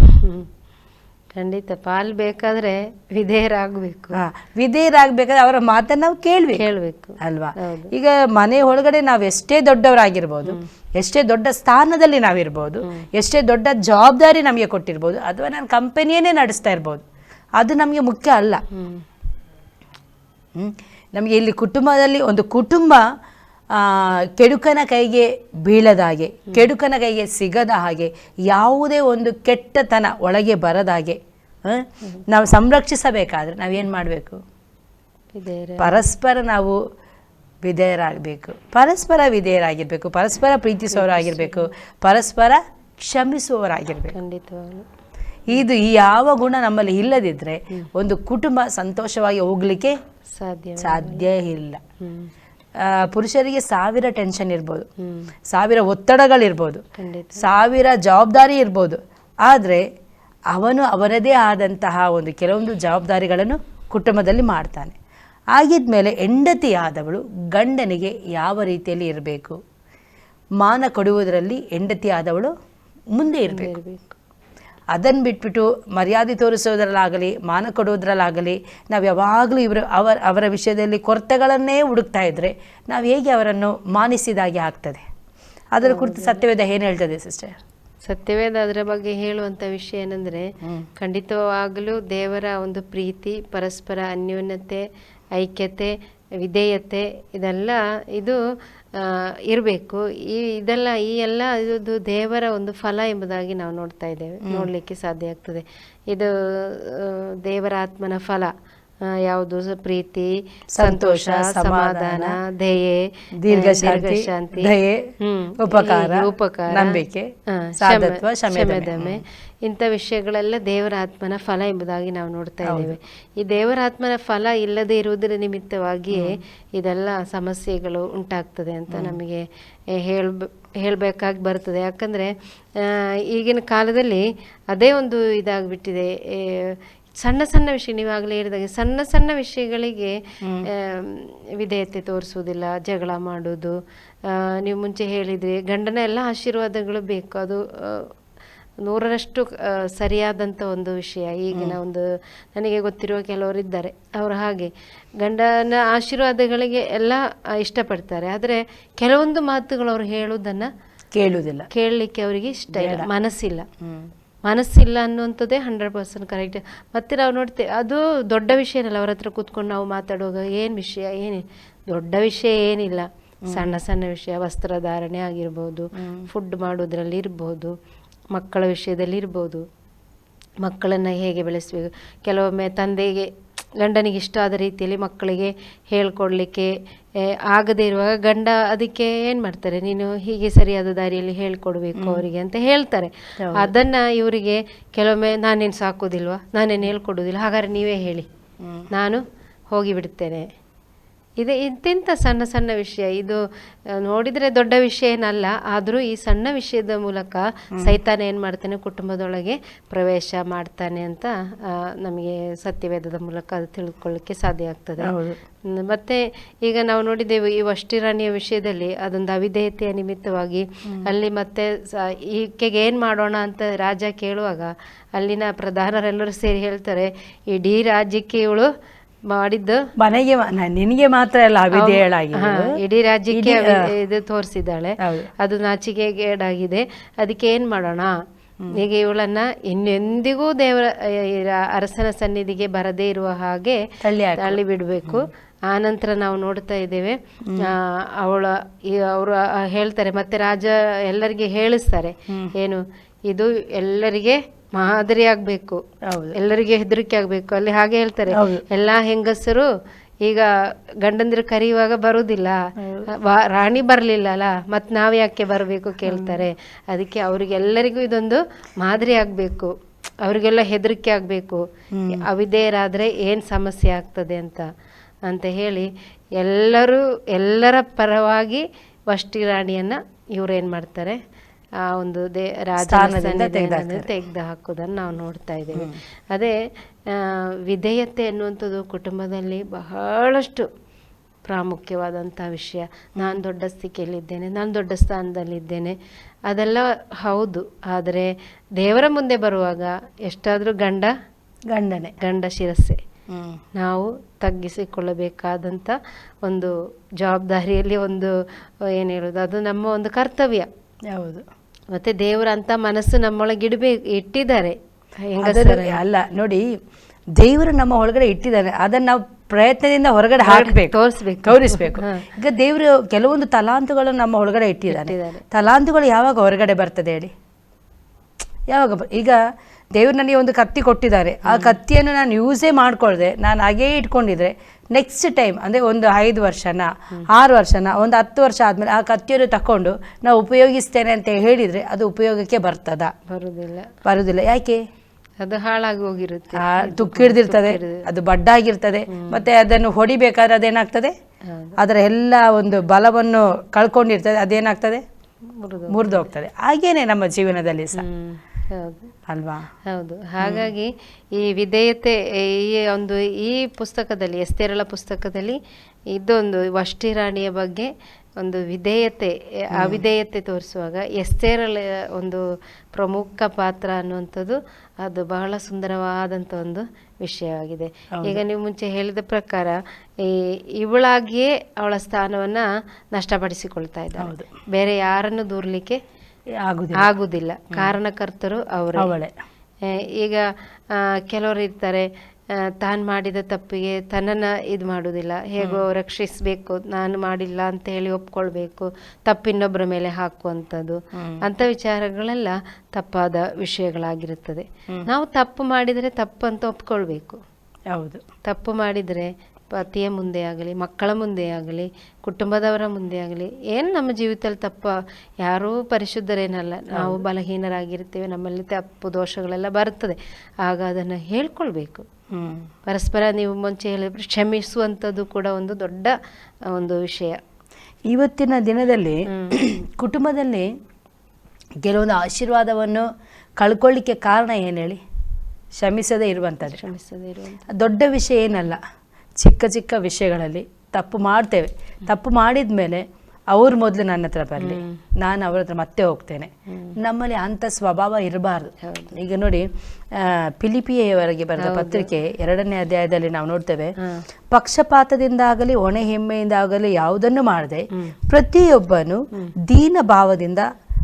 ಖಂಡಿತ ಪಾಲು ಬೇಕಾದ್ರೆ ವಿಧೇಯರಾಗಬೇಕು. ವಿಧೇಯರಾಗಬೇಕಾದ್ರೆ ಅವರ ಮಾತನ್ನು ನಾವು ಕೇಳಬೇಕು. ಕೇಳಬೇಕು. ಅಲ್ವಾ? ಈಗ ಮನೆ ಒಳಗಡೆ ನಾವು ಎಷ್ಟೇ ದೊಡ್ಡವರಾಗಿರ್ಬೋದು ಎಷ್ಟೇ ದೊಡ್ಡ ಸ್ಥಾನದಲ್ಲಿ ನಾವಿರ್ಬೋದು ಎಷ್ಟೇ ದೊಡ್ಡ ಜವಾಬ್ದಾರಿ ನಮಗೆ ಕೊಟ್ಟಿರ್ಬೋದು ಅಥವಾ ನಾನು ಕಂಪನಿಯನ್ನೇ ನಡೆಸ್ತಾ ಇರ್ಬೋದು ಅದು ನಮಗೆ ಮುಖ್ಯ ಅಲ್ಲ? ನಮಗೆ ಇಲ್ಲಿ ಕುಟುಂಬದಲ್ಲಿ ಒಂದು ಕುಟುಂಬ ಕೆಡುಕನ ಕೈಗೆ ಬೀಳದ ಹಾಗೆ ಕೆಡುಕನ ಕೈಗೆ ಸಿಗದ ಹಾಗೆ ಯಾವುದೇ ಒಂದು ಕೆಟ್ಟತನ ಒಳಗೆ ಬರದ ಹಾಗೆ ನಾವು ಸಂರಕ್ಷಿಸಬೇಕಾದ್ರೆ ನಾವೇನು ಮಾಡಬೇಕು? ಪರಸ್ಪರ ನಾವು ವಿಧೇಯರಾಗಬೇಕು. ಪರಸ್ಪರ ವಿಧೇಯರಾಗಿರಬೇಕು. ಪರಸ್ಪರ ಪ್ರೀತಿಸೋರಾಗಿರಬೇಕು. ಪರಸ್ಪರ ಕ್ಷಮಿಸುವವರಾಗಿರಬೇಕು. ಖಂಡಿತವಾಗ್ಲು. ಇದು ಈ ಯಾವ ಗುಣ ನಮ್ಮಲ್ಲಿ ಇಲ್ಲದಿದ್ದರೆ ಒಂದು ಕುಟುಂಬ ಸಂತೋಷವಾಗಿ ಹೋಗ್ಲಿಕ್ಕೆ ಸಾಧ್ಯ ಸಾಧ್ಯ ಇಲ್ಲ. ಪುರುಷರಿಗೆ ಸಾವಿರ ಟೆನ್ಷನ್ ಇರ್ಬೋದು. ಸಾವಿರ ಒತ್ತಡಗಳಿರ್ಬೋದು. ಸಾವಿರ ಜವಾಬ್ದಾರಿ ಇರ್ಬೋದು. ಆದರೆ ಅವನು ಅವರದೇ ಆದಂತಹ ಒಂದು ಕೆಲವೊಂದು ಜವಾಬ್ದಾರಿಗಳನ್ನು ಕುಟುಂಬದಲ್ಲಿ ಮಾಡ್ತಾನೆ. ಆಗಿದ್ಮೇಲೆ ಹೆಂಡತಿಯಾದವಳು ಗಂಡನಿಗೆ ಯಾವ ರೀತಿಯಲ್ಲಿ ಇರಬೇಕು? ಮಾನ ಕೊಡುವುದರಲ್ಲಿ ಹೆಂಡತಿ ಆದವಳು ಮುಂದೆ ಇರ್ಬೇಕು. ಅದನ್ನು ಬಿಟ್ಬಿಟ್ಟು ಮರ್ಯಾದೆ ತೋರಿಸೋದ್ರಲ್ಲಾಗಲಿ ಮಾನ ಕೊಡೋದ್ರಲ್ಲಾಗಲಿ ನಾವು ಯಾವಾಗಲೂ ಇವರು ಅವರ ಅವರ ವಿಷಯದಲ್ಲಿ ಕೊರತೆಗಳನ್ನೇ ಹುಡುಕ್ತಾ ಇದ್ದರೆ ನಾವು ಹೇಗೆ ಅವರನ್ನು ಮಾನಿಸಿದಾಗೆ ಆಗ್ತದೆ? ಅದರ ಕುರಿತು ಸತ್ಯವೇದ ಏನು ಹೇಳ್ತದೆ ಸಿಸ್ಟರ್? ಸತ್ಯವೇದ ಅದರ ಬಗ್ಗೆ ಹೇಳುವಂಥ ವಿಷಯ ಏನಂದರೆ ಖಂಡಿತವಾಗಲೂ ದೇವರ ಒಂದು ಪ್ರೀತಿ ಪರಸ್ಪರ ಅನ್ಯೋನ್ಯತೆ ಐಕ್ಯತೆ ವಿಧೇಯತೆ ಇದೆಲ್ಲ ಇದು ಇರಬೇಕು. ಈ ಇದೆಲ್ಲ ಈ ಎಲ್ಲ ಇದು ದೇವರ ಒಂದು ಫಲ ಎಂಬುದಾಗಿ ನಾವು ನೋಡ್ತಾ ಇದ್ದೇವೆ. ನೋಡಲಿಕ್ಕೆ ಸಾಧ್ಯ ಆಗ್ತದೆ. ಇದು ದೇವರ ಆತ್ಮನ ಫಲ. ಯಾವುದು? ಪ್ರೀತಿ ಸಂತೋಷ ಸಮಾಧಾನ ದಯೆ ದಯೆ, ಹ್ಮ್. ಉಪಕಾರ, ಉಪಕಾರ ನಂಬಿಕೆ, ಹಾ, ಇಂಥ ವಿಷಯಗಳೆಲ್ಲ ದೇವರ ಆತ್ಮನ ಫಲ ಎಂಬುದಾಗಿ ನಾವು ನೋಡ್ತಾ ಇದ್ದೇವೆ. ಈ ದೇವರ ಆತ್ಮನ ಫಲ ಇಲ್ಲದೆ ಇರುವುದರ ನಿಮಿತ್ತವಾಗಿಯೇ ಇದೆಲ್ಲ ಸಮಸ್ಯೆಗಳು ಉಂಟಾಗ್ತದೆ ಅಂತ ನಮಗೆ ಹೇಳ ಹೇಳಬೇಕಾಗಿ ಬರ್ತದೆ. ಯಾಕಂದರೆ ಈಗಿನ ಕಾಲದಲ್ಲಿ ಅದೇ ಒಂದು ಇದಾಗ್ಬಿಟ್ಟಿದೆ. ಸಣ್ಣ ಸಣ್ಣ ವಿಷಯ ನೀವಾಗಲೇ ಹೇಳಿದಾಗ ಸಣ್ಣ ಸಣ್ಣ ವಿಷಯಗಳಿಗೆ ವಿಧೇಯತೆ ತೋರಿಸುವುದಿಲ್ಲ ಜಗಳ ಮಾಡೋದು ನೀವು ಮುಂಚೆ ಹೇಳಿದ್ರಿ ಗಂಡನ ಎಲ್ಲ ಆಶೀರ್ವಾದಗಳು ಬೇಕು. ಅದು ನೂರರಷ್ಟು ಸರಿಯಾದಂಥ ಒಂದು ವಿಷಯ. ಈಗಿನ ಒಂದು ನನಗೆ ಗೊತ್ತಿರುವ ಕೆಲವರು ಇದ್ದಾರೆ ಅವರು ಹಾಗೆ. ಗಂಡನ ಆಶೀರ್ವಾದಗಳಿಗೆ ಎಲ್ಲ ಇಷ್ಟಪಡ್ತಾರೆ. ಆದರೆ ಕೆಲವೊಂದು ಮಾತುಗಳು ಅವರು ಹೇಳುವುದನ್ನು ಕೇಳುವುದಿಲ್ಲ. ಕೇಳಲಿಕ್ಕೆ ಅವರಿಗೆ ಇಷ್ಟ ಇಲ್ಲ. ಮನಸ್ಸಿಲ್ಲ. ಮನಸ್ಸಿಲ್ಲ ಅನ್ನುವಂಥದ್ದೇ ಹಂಡ್ರೆಡ್ ಪರ್ಸೆಂಟ್ ಕರೆಕ್ಟ್ ಮತ್ತೆ ನಾವು ನೋಡ್ತೇವೆ ಅದು ದೊಡ್ಡ ವಿಷಯ ಏನಲ್ಲ ಅವ್ರ ಹತ್ರ ಕೂತ್ಕೊಂಡು ನಾವು ಮಾತಾಡುವಾಗ ಏನು ವಿಷಯ ಏನು ದೊಡ್ಡ ವಿಷಯ ಏನಿಲ್ಲ. ಸಣ್ಣ ಸಣ್ಣ ವಿಷಯ ವಸ್ತ್ರಧಾರಣೆ ಆಗಿರ್ಬೋದು ಫುಡ್ ಮಾಡೋದ್ರಲ್ಲಿ ಇರ್ಬೋದು. ಮಕ್ಕಳ ವಿಷಯದಲ್ಲಿ ಇರ್ಬೋದು. ಮಕ್ಕಳನ್ನು ಹೇಗೆ ಬೆಳೆಸಬೇಕು. ಕೆಲವೊಮ್ಮೆ ತಂದೆಗೆ ಗಂಡನಿಗೆ ಇಷ್ಟ ಆದ ರೀತಿಯಲ್ಲಿ ಮಕ್ಕಳಿಗೆ ಹೇಳ್ಕೊಡ್ಲಿಕ್ಕೆ ಆಗದೇ ಇರುವಾಗ ಗಂಡ ಅದಕ್ಕೆ ಏನು ಮಾಡ್ತಾರೆ? ನೀನು ಹೀಗೆ ಸರಿಯಾದ ದಾರಿಯಲ್ಲಿ ಹೇಳ್ಕೊಡ್ಬೇಕು ಅವರಿಗೆ ಅಂತ ಹೇಳ್ತಾರೆ. ಅದನ್ನ ಇವರಿಗೆ ಕೆಲವೊಮ್ಮೆ ನಾನೇನು ಸಾಕೋದಿಲ್ವಾ? ನಾನೇನು ಹೇಳ್ಕೊಡೋದಿಲ್ಲ ಹಾಗಾದ್ರೆ ನೀವೇ ಹೇಳಿ. ನಾನು ಹೋಗಿ ಬಿಡ್ತೇನೆ ಇದೆ ಇಂತಿಂಥ ಸಣ್ಣ ಸಣ್ಣ ವಿಷಯ. ಇದು ನೋಡಿದ್ರೆ ದೊಡ್ಡ ವಿಷಯ ಏನಲ್ಲ ಆದರೂ ಈ ಸಣ್ಣ ವಿಷಯದ ಮೂಲಕ ಸೈತಾನ ಏನು ಮಾಡ್ತಾನೆ ಕುಟುಂಬದೊಳಗೆ ಪ್ರವೇಶ ಮಾಡ್ತಾನೆ ಅಂತ ನಮಗೆ ಸತ್ಯವೇದದ ಮೂಲಕ ಅದು ತಿಳ್ಕೊಳ್ಳಿಕ್ಕೆ ಸಾಧ್ಯ ಆಗ್ತದೆ. ಮತ್ತೆ ಈಗ ನಾವು ನೋಡಿದ್ದೇವೆ ಈ ವಷ್ಟಿರಾಣಿಯ ವಿಷಯದಲ್ಲಿ ಅದೊಂದು ಅವಿಧೇಯತೆಯ ನಿಮಿತ್ತವಾಗಿ ಅಲ್ಲಿ ಮತ್ತೆ ಈಕೆಗೆ ಏನ್ ಮಾಡೋಣ ಅಂತ ರಾಜ ಕೇಳುವಾಗ ಅಲ್ಲಿನ ಪ್ರಧಾನರೆಲ್ಲರೂ ಸೇರಿ ಹೇಳ್ತಾರೆ ಇಡೀ ರಾಜ್ಯಕ್ಕೆ ಇವಳು ಮಾಡಿದ್ದು. ಮನೆಗೆ ನಿನಗೆ ಮಾತ್ರ ಅಲ್ಲ ಅವಿಧೇಯಳಾಗಿ ಇಡೀ ರಾಜ್ಯಕ್ಕೆ ಇದು ತೋರಿಸಿದ್ದಾಳೆ. ಅದು ನಾಚಿಕೆಗೇಡಾಗಿದೆ. ಅದಕ್ಕೆ ಏನ್ ಮಾಡೋಣ? ಈಗ ಇವಳನ್ನ ಇನ್ನೆಂದಿಗೂ ದೇವರ ಅರಸನ ಸನ್ನಿಧಿಗೆ ಬರದೇ ಇರುವ ಹಾಗೆ ತಳ್ಳಿ ಬಿಡಬೇಕು. ಆ ನಂತರ ನಾವು ನೋಡ್ತಾ ಇದ್ದೇವೆ. ಆ, ಅವಳ ಅವರು ಹೇಳ್ತಾರೆ. ಮತ್ತೆ ರಾಜ ಎಲ್ಲರಿಗೆ ಹೇಳಿಸ್ತಾರೆ. ಏನು? ಇದು ಎಲ್ಲರಿಗೆ ಮಾದರಿ ಆಗ್ಬೇಕು. ಹೌದು. ಎಲ್ಲರಿಗೆ ಹೆದರಿಕೆ ಆಗ್ಬೇಕು. ಅಲ್ಲಿ ಹಾಗೆ ಹೇಳ್ತಾರೆ. ಎಲ್ಲಾ ಹೆಂಗಸರು ಈಗ ಗಂಡಂದ್ರ ಕರೆಯುವಾಗ ಬರುದಿಲ್ಲ. ರಾಣಿ ಬರ್ಲಿಲ್ಲ ಅಲ್ಲ ಮತ್ ನಾವ್ ಯಾಕೆ ಬರಬೇಕು ಕೇಳ್ತಾರೆ. ಅದಕ್ಕೆ ಅವ್ರಿಗೆಲ್ಲರಿಗೂ ಇದೊಂದು ಮಾದರಿ ಆಗ್ಬೇಕು. ಅವ್ರಿಗೆಲ್ಲ ಹೆದರಿಕೆ ಆಗ್ಬೇಕು. ಅವಿದೇರಾದ್ರೆ ಏನ್ ಸಮಸ್ಯೆ ಆಗ್ತದೆ ಅಂತ ಅಂತ ಹೇಳಿ ಎಲ್ಲರೂ ಎಲ್ಲರ ಪರವಾಗಿ ವಷ್ಟಿ ರಾಣಿಯನ್ನ ಇವ್ರು ಏನ್ ಮಾಡ್ತಾರೆ? ಆ ಒಂದು ದೇ ತೆಗೆದು ಹಾಕೋದನ್ನು ನಾವು ನೋಡ್ತಾ ಇದ್ದೇವೆ. ಅದೇ ವಿಧೇಯತೆ ಅನ್ನುವಂಥದ್ದು ಕುಟುಂಬದಲ್ಲಿ ಬಹಳಷ್ಟು ಪ್ರಾಮುಖ್ಯವಾದಂಥ ವಿಷಯ. ನಾನು ದೊಡ್ಡ ಸ್ಥಿತಿಯಲ್ಲಿದ್ದೇನೆ ನಾನು ದೊಡ್ಡ ಸ್ಥಾನದಲ್ಲಿದ್ದೇನೆ. ಅದೆಲ್ಲ ಹೌದು. ಆದರೆ ದೇವರ ಮುಂದೆ ಬರುವಾಗ ಎಷ್ಟಾದರೂ ಗಂಡ ಗಂಡನೆ. ಗಂಡ ಶಿರಸ್ಸೆ. ನಾವು ತಗ್ಗಿಸಿಕೊಳ್ಳಬೇಕಾದಂಥ ಒಂದು ಜವಾಬ್ದಾರಿಯಲ್ಲಿ ಒಂದು ಏನು ಹೇಳೋದು ಅದು ನಮ್ಮ ಒಂದು ಕರ್ತವ್ಯ. ಹೌದು. ಮತ್ತೆ ದೇವರ ಅಂತ ಮನಸ್ಸು ನಮ್ಮೊಳಗೆ ಇಡಬೇಕು ಇಟ್ಟಿದ್ದಾರೆ. ಅಲ್ಲ ನೋಡಿ ದೇವರು ನಮ್ಮ ಒಳಗಡೆ ಇಟ್ಟಿದ್ದಾರೆ. ಅದನ್ನ ನಾವು ಪ್ರಯತ್ನದಿಂದ ಹೊರಗಡೆ ಹಾಕ್ಬೇಕು. ತೋರಿಸ್ಬೇಕು. ತೋರಿಸ್ಬೇಕು ಈಗ ದೇವರು ಕೆಲವೊಂದು ತಲಾಂತುಗಳು ನಮ್ಮ ಒಳಗಡೆ ಇಟ್ಟಿದ್ದಾರೆ. ತಲಾಂತುಗಳು ಯಾವಾಗ ಹೊರಗಡೆ ಬರ್ತದೆ ಹೇಳಿ? ಯಾವಾಗ ಈಗ ದೇವ್ರು ನನಗೆ ಒಂದು ಕತ್ತಿ ಕೊಟ್ಟಿದ್ದಾರೆ. ಆ ಕತ್ತಿಯನ್ನು ನಾನು ಯೂಸೇ ಮಾಡ್ಕೊಳ್ದೆ. ನಾನು ಹಾಗೇ ಇಟ್ಕೊಂಡಿದ್ರೆ ನೆಕ್ಸ್ಟ್ ಟೈಮ್ ಅಂದರೆ ಒಂದು ಐದು ವರ್ಷನ ಆರು ವರ್ಷನ ಒಂದು ಹತ್ತು ವರ್ಷ ಆದಮೇಲೆ ಆ ಕತ್ತಿಯನ್ನು ತಕೊಂಡು ನಾವು ಉಪಯೋಗಿಸ್ತೇನೆ ಅಂತ ಹೇಳಿದರೆ ಅದು ಉಪಯೋಗಕ್ಕೆ ಬರ್ತದ? ಬರುವುದಿಲ್ಲ ಬರುವುದಿಲ್ಲ ಯಾಕೆ? ಅದು ಹಾಳಾಗಿ ಹೋಗಿರುತ್ತೆ. ತುಕ್ಕಿಡ್ದಿರ್ತದೆ ಅದು ಬಡ್ಡಾಗಿರ್ತದೆ. ಮತ್ತೆ ಅದನ್ನು ಹೊಡಿಬೇಕಾದ್ರೆ ಅದೇನಾಗ್ತದೆ. ಅದರ ಎಲ್ಲ ಒಂದು ಬಲವನ್ನು ಕಳ್ಕೊಂಡಿರ್ತದೆ. ಅದೇನಾಗ್ತದೆ? ಮುರಿದು ಹೋಗ್ತದೆ. ಹಾಗೇನೆ ನಮ್ಮ ಜೀವನದಲ್ಲಿ ಸಹ. ಹೌದು. ಅಲ್ವಾ? ಹೌದು. ಹಾಗಾಗಿ ಈ ವಿಧೇಯತೆ ಈ ಒಂದು ಈ ಪುಸ್ತಕದಲ್ಲಿ ಎಸ್ತೇರಳ ಪುಸ್ತಕದಲ್ಲಿ ಇದೊಂದು ವಷ್ಟಿರಾಣಿಯ ಬಗ್ಗೆ ಒಂದು ವಿಧೇಯತೆ ಅವಿಧೇಯತೆ ತೋರಿಸುವಾಗ ಎಸ್ತೇರಳ ಒಂದು ಪ್ರಮುಖ ಪಾತ್ರ ಅನ್ನುವಂಥದ್ದು ಅದು ಬಹಳ ಸುಂದರವಾದಂಥ ಒಂದು ವಿಷಯವಾಗಿದೆ ಈಗ ನೀವು ಮುಂಚೆ ಹೇಳಿದ ಪ್ರಕಾರ ಈ ಇವಳಾಗಿಯೇ ಅವಳ ಸ್ಥಾನವನ್ನ ನಷ್ಟಪಡಿಸಿಕೊಳ್ತಾ ಇದ್ದಾಳೆ. ಬೇರೆ ಯಾರನ್ನು ದೂರ್ಲಿಕ್ಕೆ ಆಗುದಿಲ್ಲ. ಕಾರಣಕರ್ತರು ಅವರೇ. ಈಗ ಕೆಲವರು ಇರ್ತಾರೆ. ತಾನು ಮಾಡಿದ ತಪ್ಪಿಗೆ ತನ್ನನ್ನು ಇದು ಮಾಡೋದಿಲ್ಲ. ಹೇಗೋ ರಕ್ಷಿಸಬೇಕು ನಾನು ಮಾಡಿಲ್ಲ ಅಂತ ಹೇಳಿ ಒಪ್ಕೊಳ್ಬೇಕು ತಪ್ಪಿನ್ನೊಬ್ಬರ ಮೇಲೆ ಹಾಕುವಂಥದ್ದು. ಅಂಥ ವಿಚಾರಗಳೆಲ್ಲ ತಪ್ಪಾದ ವಿಷಯಗಳಾಗಿರುತ್ತದೆ. ನಾವು ತಪ್ಪು ಮಾಡಿದರೆ ತಪ್ಪು ಅಂತ ಒಪ್ಕೊಳ್ಬೇಕು. ಹೌದು. ತಪ್ಪು ಮಾಡಿದರೆ ಪತಿಯ ಮುಂದೆ ಆಗಲಿ ಮಕ್ಕಳ ಮುಂದೆ ಆಗಲಿ ಕುಟುಂಬದವರ ಮುಂದೆ ಆಗಲಿ ಏನು ನಮ್ಮ ಜೀವಿತದಲ್ಲಿ ತಪ್ಪ ಯಾರೂ ಪರಿಶುದ್ಧರೇನಲ್ಲ. ನಾವು ಬಲಹೀನರಾಗಿರ್ತೇವೆ ನಮ್ಮಲ್ಲಿ ತಪ್ಪು ದೋಷಗಳೆಲ್ಲ ಬರ್ತದೆ ಆಗ ಅದನ್ನು ಹೇಳ್ಕೊಳ್ಬೇಕು. ಪರಸ್ಪರ ನೀವು ಮುಂಚೆ ಹೇಳಿದ್ರೆ ಕ್ಷಮಿಸುವಂಥದ್ದು ಕೂಡ ಒಂದು ದೊಡ್ಡ ಒಂದು ವಿಷಯ. ಇವತ್ತಿನ ದಿನದಲ್ಲಿ ಕುಟುಂಬದಲ್ಲಿ ಕೆಲವೊಂದು ಆಶೀರ್ವಾದವನ್ನು ಕಳ್ಕೊಳ್ಳಿಕ್ಕೆ ಕಾರಣ ಏನು ಹೇಳಿ ಶ್ರಮಿಸದೇ ಇರುವಂಥದ್ದು. ಕ್ಷಮಿಸದೇ ಇರುವಂಥ ದೊಡ್ಡ ವಿಷಯ ಏನಲ್ಲ ಚಿಕ್ಕ ಚಿಕ್ಕ ವಿಷಯಗಳಲ್ಲಿ ತಪ್ಪು ಮಾಡ್ತೇವೆ. ತಪ್ಪು ಮಾಡಿದ ಮೇಲೆ ಅವ್ರು ಮೊದಲು ನನ್ನ ಹತ್ರ ಬರಲಿ. ನಾನು ಅವ್ರ ಹತ್ರ ಮತ್ತೆ ಹೋಗ್ತೇನೆ. ನಮ್ಮಲ್ಲಿ ಅಂಥ ಸ್ವಭಾವ ಇರಬಾರ್ದು. ಈಗ ನೋಡಿ ಪಿಲಿಪಿಯವರೆಗೆ ಬರೆದ ಪತ್ರಿಕೆ ಎರಡನೇ ಅಧ್ಯಾಯದಲ್ಲಿ ನಾವು ನೋಡ್ತೇವೆ ಪಕ್ಷಪಾತದಿಂದಾಗಲಿ ಹೆಮ್ಮೆಯಿಂದ ಹೆಮ್ಮೆಯಿಂದಾಗಲಿ ಯಾವುದನ್ನು ಮಾಡದೆ ಪ್ರತಿಯೊಬ್ಬನು ದೀನ ಭಾವದಿಂದ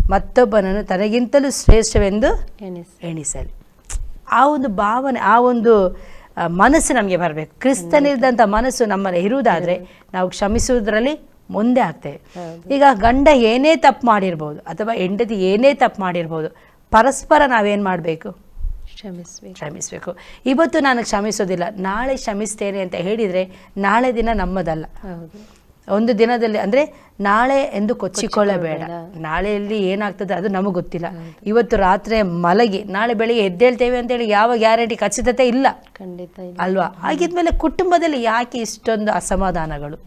ಮತ್ತೊಬ್ಬನನ್ನು ತನಗಿಂತಲೂ ಶ್ರೇಷ್ಠವೆಂದು ಎಣಿಸಲಿ. ಆ ಒಂದು ಭಾವನೆ ಆ ಒಂದು ಮನಸ್ಸು ನಮಗೆ ಬರಬೇಕು. ಕ್ರಿಸ್ತನಿದ್ದಂಥ ಮನಸ್ಸು ನಮ್ಮಲ್ಲಿ ಇರುವುದಾದರೆ ನಾವು ಕ್ಷಮಿಸುವುದರಲ್ಲಿ ಮುಂದೆ ಆಗ್ತೇವೆ ಈಗ ಗಂಡ ಏನೇ ತಪ್ಪು ಮಾಡಿರ್ಬೋದು ಅಥವಾ ಹೆಂಡತಿ ಏನೇ ತಪ್ಪು ಮಾಡಿರ್ಬೋದು ಪರಸ್ಪರ ನಾವೇನು ಮಾಡಬೇಕು? ಕ್ಷಮಿಸ್ಬೇಕು. ಕ್ಷಮಿಸಬೇಕು. ಇವತ್ತು ನಾನು ಕ್ಷಮಿಸೋದಿಲ್ಲ ನಾಳೆ ಕ್ಷಮಿಸ್ತೇನೆ ಅಂತ ಹೇಳಿದರೆ ನಾಳೆ ದಿನ ನಮ್ಮದಲ್ಲ. ಒಂದು ದಿನದಲ್ಲಿ ಅಂದರೆ ನಾಳೆ ಎಂದು ಕೊಚ್ಚಿಕೊಳ್ಳಬೇಡ. ನಾಳೆಯಲ್ಲಿ ಏನಾಗ್ತದೆ ಅದು ನಮಗೆ ಗೊತ್ತಿಲ್ಲ. ಇವತ್ತು ರಾತ್ರಿ ಮಲಗಿ ನಾಳೆ ಬೆಳಿಗ್ಗೆ ಎದ್ದೇಳ್ತೇವೆ ಅಂತೇಳಿ ಯಾವ ಗ್ಯಾರಂಟಿ ಖಚಿತತೆ ಇಲ್ಲ. ಖಂಡಿತ ಅಲ್ವಾ? ಹಾಗಿದ್ಮೇಲೆ ಕುಟುಂಬದಲ್ಲಿ ಯಾಕೆ ಇಷ್ಟೊಂದು ಅಸಮಾಧಾನಗಳು?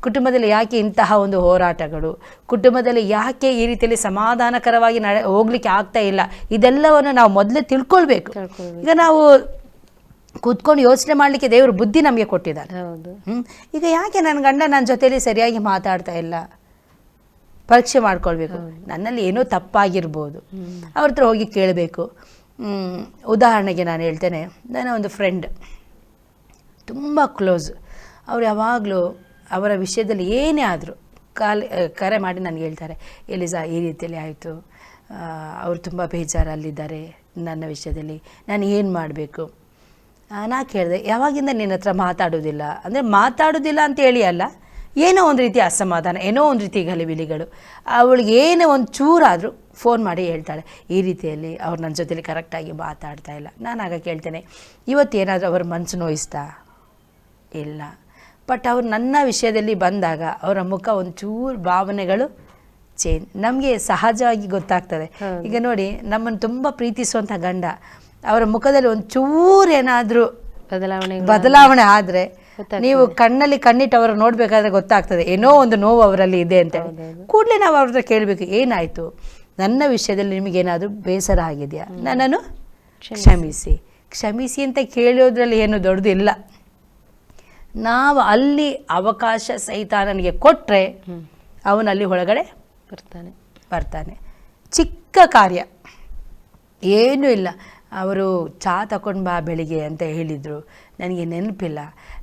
ಕುಟುಂಬದಲ್ಲಿ ಯಾಕೆ ಇಂತಹ ಒಂದು ಹೋರಾಟಗಳು? ಕುಟುಂಬದಲ್ಲಿ ಯಾಕೆ ಈ ರೀತಿಯಲ್ಲಿ ಸಮಾಧಾನಕರವಾಗಿ ನಡೆ ಹೋಗ್ಲಿಕ್ಕೆ ಆಗ್ತಾ ಇಲ್ಲ? ಇದೆಲ್ಲವನ್ನು ನಾವು ಮೊದಲೇ ತಿಳ್ಕೊಳ್ಬೇಕು. ಈಗ ನಾವು ಕೂತ್ಕೊಂಡು ಯೋಚನೆ ಮಾಡಲಿಕ್ಕೆ ದೇವರು ಬುದ್ಧಿ ನಮಗೆ ಕೊಟ್ಟಿದ್ದಾರೆ. ಹೌದು. ಈಗ ಯಾಕೆ ನನ್ನ ಗಂಡ ನನ್ನ ಜೊತೆಯಲ್ಲಿ ಸರಿಯಾಗಿ ಮಾತಾಡ್ತಾ ಇಲ್ಲ? ಪರೀಕ್ಷೆ ಮಾಡ್ಕೊಳ್ಬೇಕು. ನನ್ನಲ್ಲಿ ಏನೋ ತಪ್ಪಾಗಿರ್ಬೋದು. ಅವ್ರ ಹತ್ರ ಹೋಗಿ ಕೇಳಬೇಕು. ಉದಾಹರಣೆಗೆ ನಾನು ಹೇಳ್ತೇನೆ. ನನ್ನ ಒಂದು ಫ್ರೆಂಡ್ ತುಂಬ ಕ್ಲೋಸ್ ಅವ್ರು ಯಾವಾಗಲೂ ಅವರ ವಿಷಯದಲ್ಲಿ ಏನೇ ಆದರೂ ಕಾಲ್ ಕರೆ ಮಾಡಿ ನನಗೆ ಹೇಳ್ತಾರೆ ಎಲಿಸಾ ಈ ರೀತಿಯಲ್ಲಿ ಆಯಿತು. ಅವರು ತುಂಬ ಬೇಜಾರಲ್ಲಿದ್ದಾರೆ ನನ್ನ ವಿಷಯದಲ್ಲಿ. ನಾನು ಏನು ಮಾಡಬೇಕು? ನಾ ಕೇಳಿದೆ, ಯಾವಾಗಿಂದ ನಿನ್ನ ಹತ್ರ ಮಾತಾಡೋದಿಲ್ಲ? ಅಂದರೆ ಮಾತಾಡೋದಿಲ್ಲ ಅಂತ ಹೇಳಿ ಅಲ್ಲ, ಏನೋ ಒಂದು ರೀತಿ ಅಸಮಾಧಾನ, ಏನೋ ಒಂದು ರೀತಿ ಗಲಿಬಿಲಿಗಳು. ಅವಳಿಗೆ ಏನೋ ಒಂದು ಚೂರಾದರೂ ಫೋನ್ ಮಾಡಿ ಹೇಳ್ತಾಳೆ, ಈ ರೀತಿಯಲ್ಲಿ ಅವ್ರು ನನ್ನ ಜೊತೆಲಿ ಕರೆಕ್ಟಾಗಿ ಮಾತಾಡ್ತಾ ಇಲ್ಲ. ನಾನು ಆಗ ಕೇಳ್ತೇನೆ, ಇವತ್ತೇನಾದರೂ ಅವ್ರ ಮನಸ್ಸು ನೋಯಿಸ್ತಾ? ಇಲ್ಲ. ಬಟ್ ಅವ್ರು ನನ್ನ ವಿಷಯದಲ್ಲಿ ಬಂದಾಗ ಅವರ ಮುಖ ಒಂಚೂರು ಭಾವನೆಗಳು ಚೇಂಜ್ ನಮಗೆ ಸಹಜವಾಗಿ ಗೊತ್ತಾಗ್ತದೆ. ಈಗ ನೋಡಿ ನಮ್ಮನ್ನು ತುಂಬ ಪ್ರೀತಿಸುವಂಥ ಗಂಡ ಅವರ ಮುಖದಲ್ಲಿ ಒಂಚೂರು ಏನಾದರೂ ಬದಲಾವಣೆ ಬದಲಾವಣೆ ಆದರೆ ನೀವು ಕಣ್ಣಲ್ಲಿ ಕಣ್ಣಿಟ್ಟು ಅವರ ನೋಡಬೇಕಾದ್ರೆ ಗೊತ್ತಾಗ್ತದೆ. ಏನೋ ಒಂದು ನೋವು ಅವರಲ್ಲಿ ಇದೆ ಅಂತ ಕೂಡಲೇ ನಾವು ಅವ್ರ ಹತ್ರ ಕೇಳಬೇಕು ಏನಾಯಿತು? ನನ್ನ ವಿಷಯದಲ್ಲಿ ನಿಮಗೇನಾದರೂ ಬೇಸರ ಆಗಿದೆಯಾ? ನನ್ನನ್ನು ಕ್ಷಮಿಸಿ. ಕ್ಷಮಿಸಿ ಅಂತ ಕೇಳೋದ್ರಲ್ಲಿ ಏನು ದೊಡ್ಡದಿಲ್ಲ. ನಾವು ಅಲ್ಲಿ ಅವಕಾಶ ಸೈತಾನನಿಗೆ ಕೊಟ್ಟರೆ ಅವನಲ್ಲಿ ಒಳಗಡೆ ಬರ್ತಾನೆ. ಬರ್ತಾನೆ. ಚಿಕ್ಕ ಕಾರ್ಯ. ಏನೂ ಇಲ್ಲ. ಅವರು ಚಹಾ ತಗೊಂಡು ಬಾ ಬೆಳಿಗ್ಗೆ ಅಂತ ಹೇಳಿದರು. ನನಗೆ ನೆನಪಿಲ್ಲ.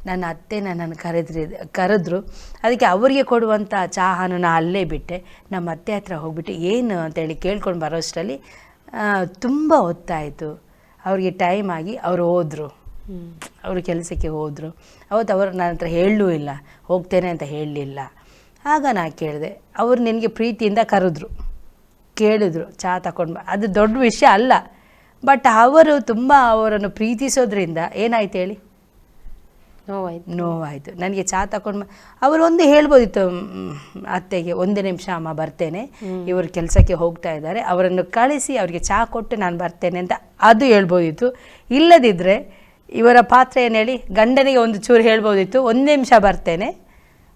ನನ್ನ ಅತ್ತೆ ನನ್ನನ್ನು ಕರೆದ್ರಿ ಕರೆದ್ರು. ಅದಕ್ಕೆ ಅವರಿಗೆ ಕೊಡುವಂಥ ಚಹಾನ ನಾನು ಅಲ್ಲೇ ಬಿಟ್ಟೆ. ನಮ್ಮ ಅತ್ತೆ ಹತ್ರ ಹೋಗ್ಬಿಟ್ಟು ಏನು ಅಂತೇಳಿ ಕೇಳ್ಕೊಂಡು ಬರೋಷ್ಟರಲ್ಲಿ ತುಂಬ ಹೊತ್ತಾಯಿತು. ಅವ್ರಿಗೆ ಟೈಮ್ ಆಗಿ ಅವರು ಹೋದರು. ಅವರು ಕೆಲಸಕ್ಕೆ ಹೋದರು. ಅವತ್ತು ಅವರು ನನ್ನ ಹತ್ರ ಹೇಳಲೂ ಇಲ್ಲ. ಹೋಗ್ತೇನೆ ಅಂತ ಹೇಳಲಿಲ್ಲ. ಆಗ ನಾ ಕೇಳಿದೆ ಅವರು ನಿನಗೆ ಪ್ರೀತಿಯಿಂದ ಕರೆದ್ರು. ಕೇಳಿದ್ರು ಚಹಾ ತಗೊಂಡು ಬಾ. ಅದು ದೊಡ್ಡ ವಿಷಯ ಅಲ್ಲ. ಬಟ್ ಅವರು ತುಂಬ ಅವರನ್ನು ಪ್ರೀತಿಸೋದ್ರಿಂದ ಏನಾಯ್ತು ಹೇಳಿ? ನೋವಾಯ್ತು. ನೋವಾಯಿತು. ನನಗೆ ಚಹಾ ತಗೊಂಡು ಅವರು ಒಂದು ಹೇಳ್ಬೋದಿತ್ತು ಅತ್ತೆಗೆ ಒಂದೇ ನಿಮಿಷ ಅಮ್ಮ ಬರ್ತೇನೆ. ಇವರು ಕೆಲಸಕ್ಕೆ ಹೋಗ್ತಾ ಇದ್ದಾರೆ. ಅವರನ್ನು ಕಳಿಸಿ ಅವರಿಗೆ ಚಹಾ ಕೊಟ್ಟು ನಾನು ಬರ್ತೇನೆ ಅಂತ ಅದು ಹೇಳ್ಬೋದಿತ್ತು. ಇಲ್ಲದಿದ್ದರೆ ಇವರ ಪಾತ್ರ ಏನು ಹೇಳಿ ಗಂಡನಿಗೆ ಒಂದು ಚೂರು ಹೇಳ್ಬೋದಿತ್ತು. ಒಂದು ನಿಮಿಷ ಬರ್ತೇನೆ.